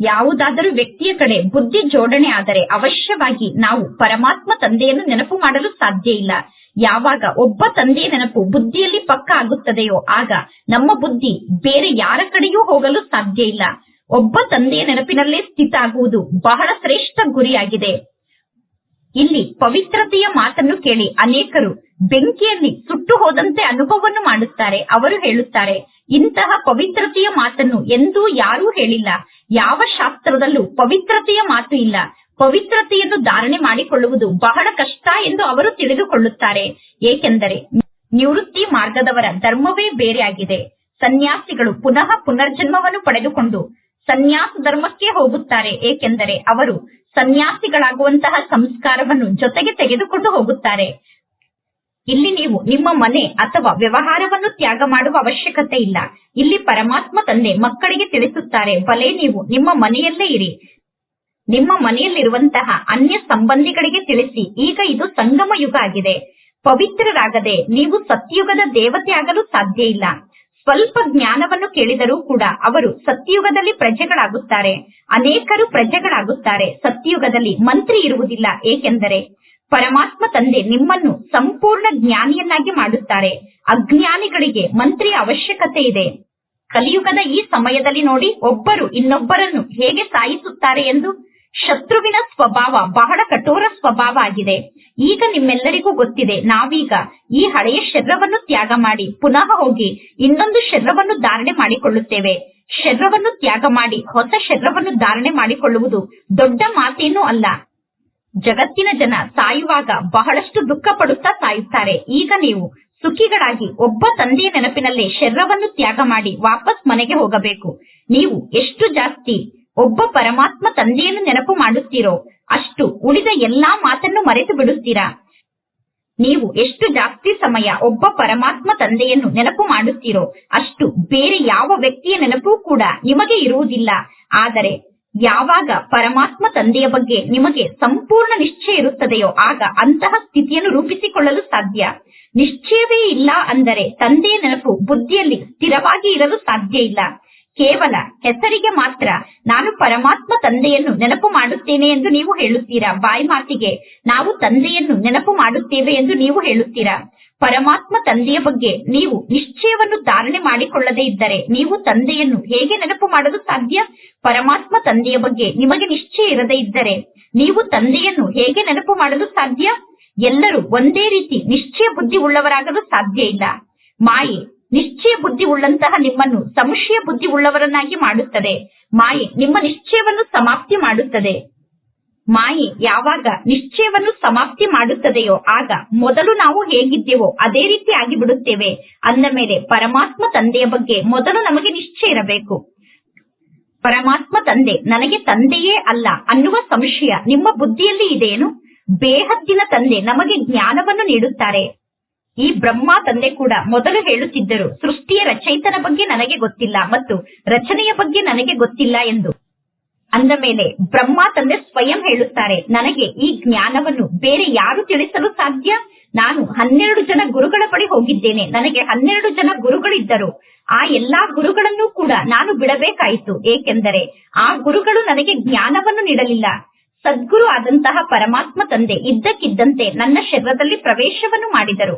ಯಾವುದಾದರೂ ವ್ಯಕ್ತಿಯ ಕಡೆ ಬುದ್ಧಿ ಜೋಡಣೆ ಆದರೆ ಅವಶ್ಯವಾಗಿ ನಾವು ಪರಮಾತ್ಮ ತಂದೆಯನ್ನು ನೆನಪು ಮಾಡಲು ಸಾಧ್ಯ ಇಲ್ಲ. ಯಾವಾಗ ಒಬ್ಬ ತಂದೆಯ ನೆನಪು ಬುದ್ಧಿಯಲ್ಲಿ ಪಕ್ಕ ಆಗುತ್ತದೆಯೋ ಆಗ ನಮ್ಮ ಬುದ್ಧಿ ಬೇರೆ ಯಾರ ಕಡೆಯೂ ಹೋಗಲು ಸಾಧ್ಯ ಇಲ್ಲ. ಒಬ್ಬ ತಂದೆಯ ನೆನಪಿನಲ್ಲೇ ಸ್ಥಿತ ಆಗುವುದು ಬಹಳ ಶ್ರೇಷ್ಠ ಗುರಿಯಾಗಿದೆ. ಇಲ್ಲಿ ಪವಿತ್ರತೆಯ ಮಾತನ್ನು ಕೇಳಿ ಅನೇಕರು ಬೆಂಕಿಯಲ್ಲಿ ಸುಟ್ಟು ಹೋದಂತೆ ಅನುಭವವನ್ನು ಮಾಡುತ್ತಾರೆ. ಅವರು ಹೇಳುತ್ತಾರೆ, ಇಂತಹ ಪವಿತ್ರತೆಯ ಮಾತನ್ನು ಎಂದೂ ಯಾರೂ ಹೇಳಿಲ್ಲ. ಯಾವ ಶಾಸ್ತ್ರದಲ್ಲೂ ಪವಿತ್ರತೆಯ ಮಾತು ಇಲ್ಲ. ಪವಿತ್ರತೆಯನ್ನು ಧಾರಣೆ ಮಾಡಿಕೊಳ್ಳುವುದು ಬಹಳ ಕಷ್ಟ ಎಂದು ಅವರು ತಿಳಿದುಕೊಳ್ಳುತ್ತಾರೆ. ಏಕೆಂದರೆ ನಿವೃತ್ತಿ ಮಾರ್ಗದವರ ಧರ್ಮವೇ ಬೇರೆಯಾಗಿದೆ. ಸನ್ಯಾಸಿಗಳು ಪುನಃ ಪುನರ್ಜನ್ಮವನ್ನು ಪಡೆದುಕೊಂಡು ಸನ್ಯಾಸ ಧರ್ಮಕ್ಕೆ ಹೋಗುತ್ತಾರೆ. ಏಕೆಂದರೆ ಅವರು ಸನ್ಯಾಸಿಗಳಾಗುವಂತಹ ಸಂಸ್ಕಾರವನ್ನು ಜೊತೆಗೆ ತೆಗೆದುಕೊಂಡು ಹೋಗುತ್ತಾರೆ. ಇಲ್ಲಿ ನೀವು ನಿಮ್ಮ ಮನೆ ಅಥವಾ ವ್ಯವಹಾರವನ್ನು ತ್ಯಾಗ ಮಾಡುವ ಅವಶ್ಯಕತೆ ಇಲ್ಲ. ಇಲ್ಲಿ ಪರಮಾತ್ಮ ತಂದೆ ಮಕ್ಕಳಿಗೆ ತಿಳಿಸುತ್ತಾರೆ, ಬಲೆ ನೀವು ನಿಮ್ಮ ಮನೆಯಲ್ಲೇ ಇರಿ. ನಿಮ್ಮ ಮನೆಯಲ್ಲಿರುವಂತಹ ಅನ್ಯ ಸಂಬಂಧಿಗಳಿಗೆ ತಿಳಿಸಿ. ಈಗ ಇದು ಸಂಗಮ ಯುಗ ಆಗಿದೆ. ಪವಿತ್ರರಾಗದೆ ನೀವು ಸತ್ಯುಗದ ದೇವತೆ ಆಗಲು ಸಾಧ್ಯ ಇಲ್ಲ. ಸ್ವಲ್ಪ ಜ್ಞಾನವನ್ನು ಕೇಳಿದರೂ ಕೂಡ ಅವರು ಸತ್ಯಯುಗದಲ್ಲಿ ಪ್ರಜೆಗಳಾಗುತ್ತಾರೆ. ಅನೇಕರು ಪ್ರಜೆಗಳಾಗುತ್ತಾರೆ. ಸತ್ಯಯುಗದಲ್ಲಿ ಮಂತ್ರಿ ಇರುವುದಿಲ್ಲ. ಏಕೆಂದರೆ ಪರಮಾತ್ಮ ತಂದೆ ನಿಮ್ಮನ್ನು ಸಂಪೂರ್ಣ ಜ್ಞಾನಿಯನ್ನಾಗಿ ಮಾಡುತ್ತಾರೆ. ಅಜ್ಞಾನಿಗಳಿಗೆ ಮಂತ್ರಿಯ ಅವಶ್ಯಕತೆ ಇದೆ. ಕಲಿಯುಗದ ಈ ಸಮಯದಲ್ಲಿ ನೋಡಿ ಒಬ್ಬರು ಇನ್ನೊಬ್ಬರನ್ನು ಹೇಗೆ ಸಾಯಿಸುತ್ತಾರೆ ಎಂದು ಶತ್ರುವಿನ ಸ್ವಭಾವ ಬಹಳ ಕಠೋರ ಸ್ವಭಾವ ಆಗಿದೆ. ಈಗ ನಿಮ್ಮೆಲ್ಲರಿಗೂ ಗೊತ್ತಿದೆ, ನಾವೀಗ ಈ ಹಳೆಯ ಶರೀರವನ್ನು ತ್ಯಾಗ ಮಾಡಿ, ಪುನಃ ಹೋಗಿ ಇನ್ನೊಂದು ಶರೀರವನ್ನು ಧಾರಣೆ ಮಾಡಿಕೊಳ್ಳುತ್ತೇವೆ. ಶರೀರವನ್ನು ತ್ಯಾಗ ಮಾಡಿ, ಹೊಸ ಶರೀರವನ್ನು ಧಾರಣೆ ಮಾಡಿಕೊಳ್ಳುವುದು ದೊಡ್ಡ ಮಾತೇನೂ ಅಲ್ಲ. ಜಗತ್ತಿನ ಜನ ಸಾಯುವಾಗ ಬಹಳಷ್ಟು ದುಃಖ ಪಡುತ್ತಾ ಸಾಯುತ್ತಾರೆ. ಈಗ ನೀವು ಸುಖಿಗಳಾಗಿ ಒಬ್ಬ ತಂದೆಯ ನೆನಪಿನಲ್ಲೇ ಶರೀರವನ್ನು ತ್ಯಾಗ ಮಾಡಿ ವಾಪಸ್ ಮನೆಗೆ ಹೋಗಬೇಕು. ನೀವು ಎಷ್ಟು ಜಾಸ್ತಿ ಒಬ್ಬ ಪರಮಾತ್ಮ ತಂದೆಯನ್ನು ನೆನಪು ಮಾಡುತ್ತೀರೋ, ಅಷ್ಟು ಉಳಿದ ಎಲ್ಲಾ ಮಾತನ್ನು ಮರೆತು ಬಿಡುತ್ತೀರಾ? ನೀವು ಎಷ್ಟು ಜಾಸ್ತಿ ಸಮಯ ಒಬ್ಬ ಪರಮಾತ್ಮ ತಂದೆಯನ್ನು ನೆನಪು ಮಾಡುತ್ತೀರೋ, ಅಷ್ಟು ಬೇರೆ ಯಾವ ವ್ಯಕ್ತಿಯ ನೆನಪು ಕೂಡ ನಿಮಗೆ ಇರುವುದಿಲ್ಲ. ಆದರೆ, ಯಾವಾಗ ಪರಮಾತ್ಮ ತಂದೆಯ ಬಗ್ಗೆ ನಿಮಗೆ ಸಂಪೂರ್ಣ ನಿಶ್ಚಯ ಇರುತ್ತದೆಯೋ, ಆಗ ಅಂತಹ ಸ್ಥಿತಿಯನ್ನು ರೂಪಿಸಿಕೊಳ್ಳಲು ಸಾಧ್ಯ. ನಿಶ್ಚಯವೇ ಇಲ್ಲ ಅಂದರೆ ತಂದೆಯ ನೆನಪು ಬುದ್ಧಿಯಲ್ಲಿ ಸ್ಥಿರವಾಗಿ ಇರಲು ಸಾಧ್ಯ ಇಲ್ಲ. ಕೇವಲ ಹೆಸರಿಗೆ ಮಾತ್ರ ನಾನು ಪರಮಾತ್ಮ ತಂದೆಯನ್ನು ನೆನಪು ಮಾಡುತ್ತೇನೆ ಎಂದು ನೀವು ಹೇಳುತ್ತೀರಾ? ಬಾಯಿ ಮಾತಿಗೆ ನಾವು ತಂದೆಯನ್ನು ನೆನಪು ಮಾಡುತ್ತೇವೆ ಎಂದು ನೀವು ಹೇಳುತ್ತೀರಾ? ಪರಮಾತ್ಮ ತಂದೆಯ ಬಗ್ಗೆ ನೀವು ನಿಶ್ಚಯವನ್ನು ಧಾರಣೆ ಮಾಡಿಕೊಳ್ಳದೇ ಇದ್ದರೆ ನೀವು ತಂದೆಯನ್ನು ಹೇಗೆ ನೆನಪು ಮಾಡಲು ಸಾಧ್ಯ? ಪರಮಾತ್ಮ ತಂದೆಯ ಬಗ್ಗೆ ನಿಮಗೆ ನಿಶ್ಚಯ ಇರದೇ ಇದ್ದರೆ ನೀವು ತಂದೆಯನ್ನು ಹೇಗೆ ನೆನಪು ಮಾಡಲು ಸಾಧ್ಯ? ಎಲ್ಲರೂ ಒಂದೇ ರೀತಿ ನಿಶ್ಚಯ ಬುದ್ಧಿ ಉಳ್ಳವರಾಗಲು ಸಾಧ್ಯ ಇಲ್ಲ. ಮಾಯೆ ನಿಶ್ಚಯ ಬುದ್ಧಿ ಉಳ್ಳಂತಹ ನಿಮ್ಮನ್ನು ಸಂಶಯ ಬುದ್ಧಿ ಉಳ್ಳವರನ್ನಾಗಿ ಮಾಡುತ್ತದೆ. ಮಾಯೆ ನಿಮ್ಮ ನಿಶ್ಚಯವನ್ನು ಸಮಾಪ್ತಿ ಮಾಡುತ್ತದೆ. ಮಾಯೆ ಯಾವಾಗ ನಿಶ್ಚಯವನ್ನು ಸಮಾಪ್ತಿ ಮಾಡುತ್ತದೆಯೋ ಆಗ ಮೊದಲು ನಾವು ಹೇಗಿದ್ದೆವೋ ಅದೇ ರೀತಿ ಆಗಿಬಿಡುತ್ತೇವೆ. ಅಂದ ಮೇಲೆ ಪರಮಾತ್ಮ ತಂದೆಯ ಬಗ್ಗೆ ಮೊದಲು ನಮಗೆ ನಿಶ್ಚಯ ಇರಬೇಕು. ಪರಮಾತ್ಮ ತಂದೆ ನನಗೆ ತಂದೆಯೇ ಅಲ್ಲ ಅನ್ನುವ ಸಂಶಯ ನಿಮ್ಮ ಬುದ್ಧಿಯಲ್ಲಿ ಇದೆಯೇನು? ಬೇಹತ್ತಿನ ತಂದೆ ನಮಗೆ ಜ್ಞಾನವನ್ನು ನೀಡುತ್ತಾರೆ. ಈ ಬ್ರಹ್ಮ ತಂದೆ ಕೂಡ ಮೊದಲು ಹೇಳುತ್ತಿದ್ದರು, ಸೃಷ್ಟಿಯ ರಚಯಿತನ ಬಗ್ಗೆ ನನಗೆ ಗೊತ್ತಿಲ್ಲ ಮತ್ತು ರಚನೆಯ ಬಗ್ಗೆ ನನಗೆ ಗೊತ್ತಿಲ್ಲ ಎಂದು. ಅಂದ ಮೇಲೆ ಬ್ರಹ್ಮ ತಂದೆ ಸ್ವಯಂ ಹೇಳುತ್ತಾರೆ, ನನಗೆ ಈ ಜ್ಞಾನವನ್ನು ಬೇರೆ ಯಾರು ತಿಳಿಸಲು ಸಾಧ್ಯ? ನಾನು ಹನ್ನೆರಡು ಜನ ಗುರುಗಳ ಬಳಿ ಹೋಗಿದ್ದೇನೆ, ನನಗೆ ಹನ್ನೆರಡು ಜನ ಗುರುಗಳಿದ್ದರು. ಆ ಎಲ್ಲಾ ಗುರುಗಳನ್ನೂ ಕೂಡ ನಾನು ಬಿಡಬೇಕಾಯಿತು, ಏಕೆಂದರೆ ಆ ಗುರುಗಳು ನನಗೆ ಜ್ಞಾನವನ್ನು ನೀಡಲಿಲ್ಲ. ಸದ್ಗುರು ಆದಂತಹ ಪರಮಾತ್ಮ ತಂದೆ ಇದ್ದಕ್ಕಿದ್ದಂತೆ ನನ್ನ ಶರೀರದಲ್ಲಿ ಪ್ರವೇಶವನ್ನು ಮಾಡಿದರು.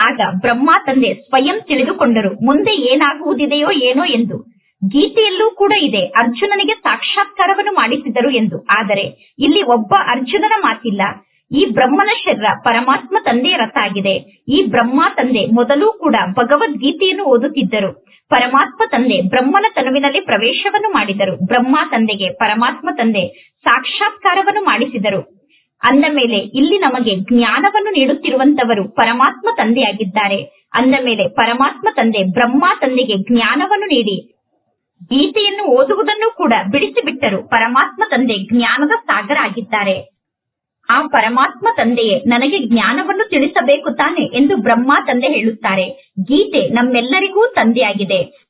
ಆಗ ಬ್ರಹ್ಮ ತಂದೆ ಸ್ವಯಂ ತಿಳಿದುಕೊಂಡರು. ಮುಂದೆ ಏನಾಗುವುದಿದೆಯೋ ಏನೋ ಎಂದು. ಗೀತೆಯಲ್ಲೂ ಕೂಡ ಇದೆ. ಅರ್ಜುನನಿಗೆ ಸಾಕ್ಷಾತ್ಕಾರವನ್ನು ಮಾಡಿಸಿದರು ಎಂದು. ಆದರೆ ಇಲ್ಲಿ ಒಬ್ಬ ಅರ್ಜುನನ ಮಾತಿಲ್ಲ. ಈ ಬ್ರಹ್ಮನ ಶರೀರ ಪರಮಾತ್ಮ ತಂದೆಯ ರಥ ಆಗಿದೆ. ಈ ಬ್ರಹ್ಮ ತಂದೆ ಮೊದಲು ಕೂಡ ಭಗವದ್ಗೀತೆಯನ್ನು ಓದುತ್ತಿದ್ದರು. ಪರಮಾತ್ಮ ತಂದೆ ಬ್ರಹ್ಮನ ತನುವಿನಲ್ಲಿ ಪ್ರವೇಶವನ್ನು ಮಾಡಿದರು. ಬ್ರಹ್ಮ ತಂದೆಗೆ ಪರಮಾತ್ಮ ತಂದೆ ಸಾಕ್ಷಾತ್ಕಾರವನ್ನು ಮಾಡಿಸಿದರು. ಅಂದ ಮೇಲೆ ಇಲ್ಲಿ ನಮಗೆ ಜ್ಞಾನವನ್ನು ನೀಡುತ್ತಿರುವಂತವರು ಪರಮಾತ್ಮ ತಂದೆಯಾಗಿದ್ದಾರೆ. ಅಂದ ಮೇಲೆ ಪರಮಾತ್ಮ ತಂದೆ ಬ್ರಹ್ಮ ತಂದೆಗೆ ಜ್ಞಾನವನ್ನು ನೀಡಿ ಗೀತೆಯನ್ನು ಓದುವುದನ್ನು ಕೂಡ ಬಿಡಿಸಿಬಿಟ್ಟರು. ಪರಮಾತ್ಮ ತಂದೆ ಜ್ಞಾನದ ಸಾಗರ ಆಗಿದ್ದಾರೆ. ಆ ಪರಮಾತ್ಮ ತಂದೆಯೇ ನನಗೆ ಜ್ಞಾನವನ್ನು ತಿಳಿಸಬೇಕು ತಾನೆ ಎಂದು ಬ್ರಹ್ಮ ತಂದೆ ಹೇಳುತ್ತಾರೆ. ಗೀತೆ ನಮ್ಮೆಲ್ಲರಿಗೂ ತಂದೆಯಾಗಿದೆ.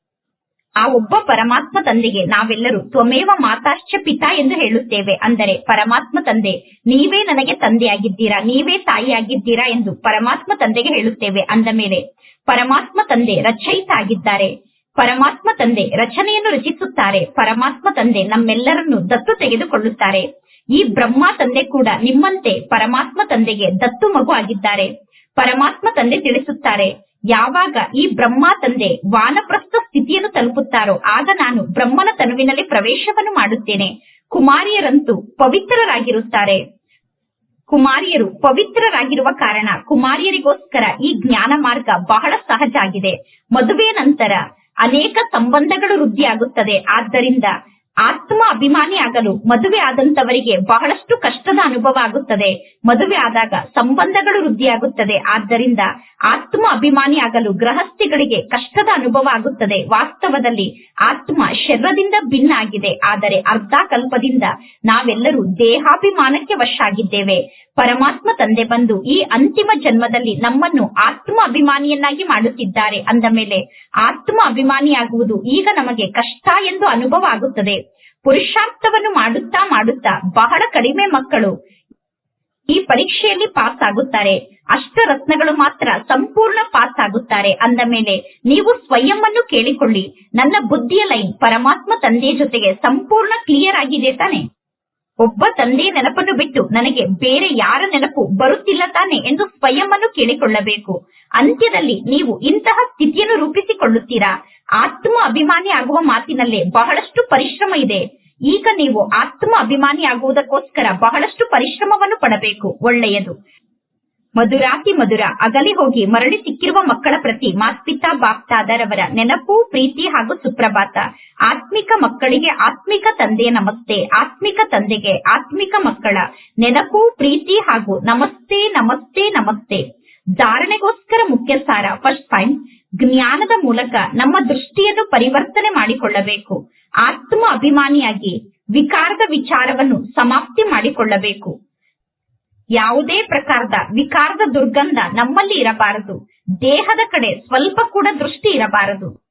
ಆ ಒಬ್ಬ ಪರಮಾತ್ಮ ತಂದೆಗೆ ನಾವೆಲ್ಲರೂ ತ್ವಮೇವ ಮಾತಾಶ್ಚ ಪಿತಾ ಎಂದು ಹೇಳುತ್ತೇವೆ. ಅಂದರೆ, ಪರಮಾತ್ಮ ತಂದೆ, ನೀವೇ ನನಗೆ ತಂದೆಯಾಗಿದ್ದೀರಾ, ನೀವೇ ತಾಯಿಯಾಗಿದ್ದೀರಾ ಎಂದು ಪರಮಾತ್ಮ ತಂದೆಗೆ ಹೇಳುತ್ತೇವೆ. ಅಂದ ಮೇಲೆ, ಪರಮಾತ್ಮ ತಂದೆ ರಚಯಿತ ಆಗಿದ್ದಾರೆ. ಪರಮಾತ್ಮ ತಂದೆ ರಚನೆಯನ್ನು ರಚಿಸುತ್ತಾರೆ. ಪರಮಾತ್ಮ ತಂದೆ ನಮ್ಮೆಲ್ಲರನ್ನು ದತ್ತು ತೆಗೆದುಕೊಳ್ಳುತ್ತಾರೆ. ಈ ಬ್ರಹ್ಮ ತಂದೆ ಕೂಡ ನಿಮ್ಮಂತೆ ಪರಮಾತ್ಮ ತಂದೆಗೆ ದತ್ತು ಮಗು ಆಗಿದ್ದಾರೆ. ಪರಮಾತ್ಮ ತಂದೆ ತಿಳಿಸುತ್ತಾರೆ. ಯಾವಾಗ ಈ ಬ್ರಹ್ಮ ತಂದೆ ವಾನಪ್ರಸ್ಥ ಸ್ಥಿತಿಯನ್ನು ತಲುಪುತ್ತಾರೋ, ಆಗ ನಾನು ಬ್ರಹ್ಮನ ತನುವಿನಲ್ಲಿ ಪ್ರವೇಶವನ್ನು ಮಾಡುತ್ತೇನೆ. ಕುಮಾರಿಯರಂತೂ ಪವಿತ್ರರಾಗಿರುತ್ತಾರೆ. ಕುಮಾರಿಯರು ಪವಿತ್ರರಾಗಿರುವ ಕಾರಣ ಕುಮಾರಿಯರಿಗೋಸ್ಕರ ಈ ಜ್ಞಾನ ಮಾರ್ಗ ಬಹಳ ಸಹಜ ಆಗಿದೆ. ಮದುವೆಯ ನಂತರ ಅನೇಕ ಸಂಬಂಧಗಳು ವೃದ್ಧಿಯಾಗುತ್ತದೆ. ಆದ್ದರಿಂದ ಆತ್ಮ ಅಭಿಮಾನಿ ಆಗಲು ಮದುವೆ ಆದಂತವರಿಗೆ ಬಹಳಷ್ಟು ಕಷ್ಟದ ಅನುಭವ ಆಗುತ್ತದೆ ಮದುವೆ ಆದಾಗ ಸಂಬಂಧಗಳು ವೃದ್ಧಿಯಾಗುತ್ತದೆ. ಆದ್ದರಿಂದ ಆತ್ಮ ಅಭಿಮಾನಿ ಆಗಲು ಗೃಹಸ್ಥಿಗಳಿಗೆ ಕಷ್ಟದ ಅನುಭವ ಆಗುತ್ತದೆ ವಾಸ್ತವದಲ್ಲಿ ಆತ್ಮ ಶರೀರದಿಂದ ಭಿನ್ನ ಆಗಿದೆ ಆದರೆ ಅರ್ಧ ಕಲ್ಪದಿಂದ ನಾವೆಲ್ಲರೂ ದೇಹಾಭಿಮಾನಕ್ಕೆ ವಶ ಆಗಿದ್ದೇವೆ ಪರಮಾತ್ಮ ತಂದೆ ಬಂದು ಈ ಅಂತಿಮ ಜನ್ಮದಲ್ಲಿ ನಮ್ಮನ್ನು ಆತ್ಮ ಅಭಿಮಾನಿಯನ್ನಾಗಿ ಮಾಡುತ್ತಿದ್ದಾರೆ ಅಂದ ಮೇಲೆ ಆತ್ಮ ಅಭಿಮಾನಿಯಾಗುವುದು ಈಗ ನಮಗೆ ಕಷ್ಟ ಎಂದು ಅನುಭವ ಆಗುತ್ತದೆ. ಪುರುಷಾರ್ಥವನ್ನು ಮಾಡುತ್ತಾ ಮಾಡುತ್ತಾ ಬಹಳ ಕಡಿಮೆ ಮಕ್ಕಳು ಈ ಪರೀಕ್ಷೆಯಲ್ಲಿ ಪಾಸ್ ಆಗುತ್ತಾರೆ. ಅಷ್ಟ ರತ್ನಗಳು ಮಾತ್ರ ಸಂಪೂರ್ಣ ಪಾಸ್ ಆಗುತ್ತಾರೆ ಅಂದ ಮೇಲೆ ನೀವು ಸ್ವಯಂ ಅನ್ನು ಕೇಳಿಕೊಳ್ಳಿ. ನನ್ನ ಬುದ್ಧಿಯ ಲೈನ್ ಪರಮಾತ್ಮ ತಂದೆಯ ಜೊತೆಗೆ ಸಂಪೂರ್ಣ ಕ್ಲಿಯರ್ ಆಗಿದೆ ತಾನೆ? ಒಬ್ಬ ತಂದೆಯ ನೆನಪನ್ನು ಬಿಟ್ಟು ನನಗೆ ಬೇರೆ ಯಾರ ನೆನಪು ಬರುತ್ತಿಲ್ಲ ತಾನೆ ಎಂದು ಸ್ವಯಂ ಅನ್ನು ಕೇಳಿಕೊಳ್ಳಬೇಕು. ಅಂತ್ಯದಲ್ಲಿ ನೀವು ಇಂತಹ ಸ್ಥಿತಿಯನ್ನು ರೂಪಿಸಿಕೊಳ್ಳುತ್ತೀರಾ? ಆತ್ಮ ಅಭಿಮಾನಿ ಆಗುವ ಮಾತಿನಲ್ಲೇ ಬಹಳಷ್ಟು ಪರಿಶ್ರಮ ಇದೆ. ಈಗ ನೀವು ಆತ್ಮ ಅಭಿಮಾನಿ ಆಗುವುದಕ್ಕೋಸ್ಕರ ಬಹಳಷ್ಟು ಪರಿಶ್ರಮವನ್ನು ಪಡಬೇಕು. ಒಳ್ಳೆಯದು. ಮಧುರಾತಿ ಮಧುರ. ಅಗಲಿ ಹೋಗಿ ಮರಳಿ ಸಿಕ್ಕಿರುವ ಮಕ್ಕಳ ಪ್ರತಿ ಮಾಸ್ಪಿತಾ ಬಾಪ್ತಾದರವರ ನೆನಪು, ಪ್ರೀತಿ ಹಾಗೂ ಸುಪ್ರಭಾತ. ಆತ್ಮಿಕ ಮಕ್ಕಳಿಗೆ ಆತ್ಮಿಕ ತಂದೆ ನಮಸ್ತೆ. ಆತ್ಮಿಕ ತಂದೆಗೆ ಆತ್ಮಿಕ ಮಕ್ಕಳ ನೆನಪು, ಪ್ರೀತಿ ಹಾಗೂ ನಮಸ್ತೆ ನಮಸ್ತೆ ನಮಸ್ತೆ. ಧಾರಣೆಗೋಸ್ಕರ ಮುಖ್ಯ ಸಾರ ಫಸ್ಟ್ ಪಾಯಿಂಟ್, ಜ್ಞಾನದ ಮೂಲಕ ನಮ್ಮ ದೃಷ್ಟಿಯನ್ನು ಪರಿವರ್ತನೆ ಮಾಡಿಕೊಳ್ಳಬೇಕು. ಆತ್ಮ ಅಭಿಮಾನಿಯಾಗಿ ವಿಕಾರದ ವಿಚಾರವನ್ನು ಸಮಾಪ್ತಿ ಮಾಡಿಕೊಳ್ಳಬೇಕು. ಯಾವುದೇ ಪ್ರಕಾರದ ವಿಕಾರದ ದುರ್ಗಂಧ ನಮ್ಮಲ್ಲಿ ಇರಬಾರದು. ದೇಹದ ಕಡೆ ಸ್ವಲ್ಪ ಕೂಡ ದೃಷ್ಟಿ ಇರಬಾರದು.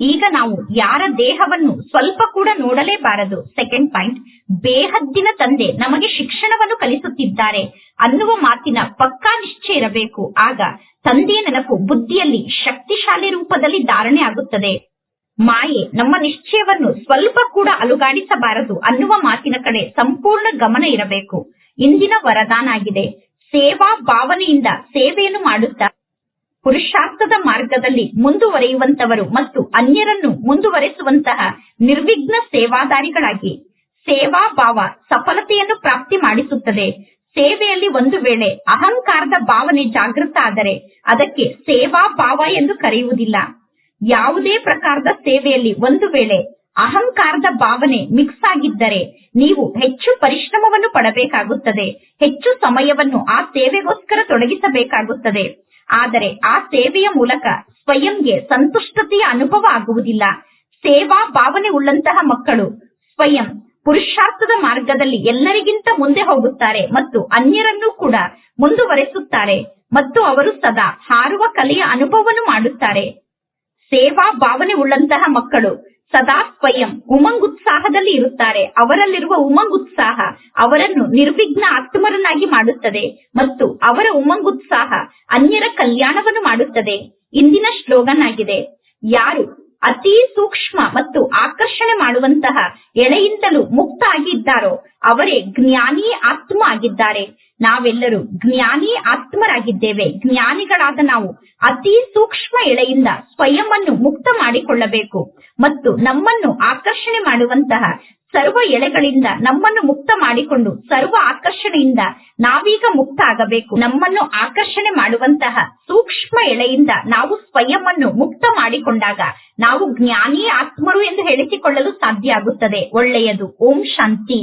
ಈಗ ನಾವು ಯಾರ ದೇಹವನ್ನು ಸ್ವಲ್ಪ ಕೂಡ ನೋಡಲೇಬಾರದು. ಸೆಕೆಂಡ್ ಪಾಯಿಂಟ್ ಬೇಹದ್ದಿನ ತಂದೆ ನಮಗೆ ಶಿಕ್ಷಣವನ್ನು ಕಲಿಸುತ್ತಿದ್ದಾರೆ. ಅನ್ನುವ ಮಾತಿನ ಪಕ್ಕಾ ನಿಶ್ಚಯ ಇರಬೇಕು. ಆಗ ತಂದೆಯ ನೆನಪು ಬುದ್ಧಿಯಲ್ಲಿ ಶಕ್ತಿಶಾಲಿ ರೂಪದಲ್ಲಿ ಧಾರಣೆ ಆಗುತ್ತದೆ. ಮಾಯೆ ನಮ್ಮ ನಿಶ್ಚಯವನ್ನು ಸ್ವಲ್ಪ ಕೂಡ ಅಲುಗಾಡಿಸಬಾರದು ಅನ್ನುವ ಮಾತಿನ ಕಡೆ ಸಂಪೂರ್ಣ ಗಮನ ಇರಬೇಕು. ಇಂದಿನ ವರದಾನ ಆಗಿದೆ ಸೇವಾ ಭಾವನೆಯಿಂದ ಸೇವೆಯನ್ನು ಮಾಡುತ್ತಾ ಪುರುಷಾರ್ಥದ ಮಾರ್ಗದಲ್ಲಿ ಮುಂದುವರಿಯುವಂತವರು ಮತ್ತು ಅನ್ಯರನ್ನು ಮುಂದುವರೆಸುವಂತಹ ನಿರ್ವಿಘ್ನ ಸೇವಾದಾರಿಗಳಾಗಿ ಸೇವಾ ಭಾವ ಸಫಲತೆಯನ್ನು ಪ್ರಾಪ್ತಿ ಮಾಡಿಸುತ್ತದೆ. ಸೇವೆಯಲ್ಲಿ ಒಂದು ವೇಳೆ ಅಹಂಕಾರದ ಭಾವನೆ ಜಾಗೃತ ಆದರೆ ಅದಕ್ಕೆ ಸೇವಾ ಭಾವ ಎಂದು ಕರೆಯುವುದಿಲ್ಲ. ಯಾವುದೇ ಪ್ರಕಾರದ ಸೇವೆಯಲ್ಲಿ ಒಂದು ವೇಳೆ ಅಹಂಕಾರದ ಭಾವನೆ ಮಿಕ್ಸ್ ಆಗಿದ್ದರೆ ನೀವು ಹೆಚ್ಚು ಪರಿಶ್ರಮವನ್ನು ಪಡಬೇಕಾಗುತ್ತದೆ. ಹೆಚ್ಚು ಸಮಯವನ್ನು ಆ ಸೇವೆಗೋಸ್ಕರ ತೊಡಗಿಸಬೇಕಾಗುತ್ತದೆ. ಆದರೆ ಆ ಸೇವೆಯ ಮೂಲಕ ಸ್ವಯಂಗೆ ಸಂತುಷ್ಟತೆಯ ಅನುಭವ ಆಗುವುದಿಲ್ಲ. ಸೇವಾ ಭಾವನೆ ಉಳ್ಳಂತಹ ಮಕ್ಕಳು ಸ್ವಯಂ ಪುರುಷಾರ್ಥದ ಮಾರ್ಗದಲ್ಲಿ ಎಲ್ಲರಿಗಿಂತ ಮುಂದೆ ಹೋಗುತ್ತಾರೆ ಮತ್ತು ಅನ್ಯರನ್ನು ಕೂಡ ಮುಂದುವರೆಸುತ್ತಾರೆ ಮತ್ತು ಅವರು ಸದಾ ಹಾರುವ ಕಲೆಯ ಅನುಭವವನ್ನು ಮಾಡುತ್ತಾರೆ. ಸೇವಾ ಭಾವನೆ ಉಳ್ಳಂತಹ ಮಕ್ಕಳು ಸದಾ ಸ್ವಯಂ ಉಮಂಗುತ್ಸಾಹದಲ್ಲಿ ಇರುತ್ತಾರೆ. ಅವರಲ್ಲಿರುವ ಉಮಂಗುತ್ಸಾಹ ಅವರನ್ನು ನಿರ್ವಿಘ್ನ ಆತ್ಮರನ್ನಾಗಿ ಮಾಡುತ್ತದೆ ಮತ್ತು ಅವರ ಉಮಂಗುತ್ಸಾಹ ಅನ್ಯರ ಕಲ್ಯಾಣವನ್ನು ಮಾಡುತ್ತದೆ. ಇಂದಿನ ಶ್ಲೋಗನ್ ಆಗಿದೆ ಯಾರು ಅತಿ ಸೂಕ್ಷ್ಮ ಮತ್ತು ಆಕರ್ಷಣೆ ಮಾಡುವಂತಹ ಎಳೆಯಿಂದಲೂ ಮುಕ್ತ ಆಗಿದ್ದಾರೋ ಅವರೇ ಜ್ಞಾನಿ ಆತ್ಮ ಆಗಿದ್ದಾರೆ ನಾವೆಲ್ಲರೂ ಜ್ಞಾನಿ ಆತ್ಮರಾಗಿದ್ದೇವೆ. ಜ್ಞಾನಿಗಳಾದ ನಾವು ಅತಿ ಸೂಕ್ಷ್ಮ ಎಳೆಯಿಂದ ಸ್ವಯಂವನ್ನು ಮುಕ್ತ ಮಾಡಿಕೊಳ್ಳಬೇಕು ಮತ್ತು ನಮ್ಮನ್ನು ಆಕರ್ಷಣೆ ಮಾಡುವಂತಹ ಸರ್ವ ಎಳೆಗಳಿಂದ ನಮ್ಮನ್ನು ಮುಕ್ತ ಮಾಡಿಕೊಂಡು, ಸರ್ವ ಆಕರ್ಷಣೆಯಿಂದ ನಾವೀಗ ಮುಕ್ತ ಆಗಬೇಕು. ನಮ್ಮನ್ನು ಆಕರ್ಷಣೆ ಮಾಡುವಂತಹ ಸೂಕ್ಷ್ಮ ಎಳೆಯಿಂದ ನಾವು ಸ್ವಯಂವನ್ನು ಮುಕ್ತ ಮಾಡಿಕೊಂಡಾಗ ನಾವು ಜ್ಞಾನಿ, ಆತ್ಮರು ಎಂದು ಹೇಳಿಸಿಕೊಳ್ಳಲು ಸಾಧ್ಯ ಆಗುತ್ತದೆ. ಒಳ್ಳೆಯದು. ಓಂ ಶಾಂತಿ.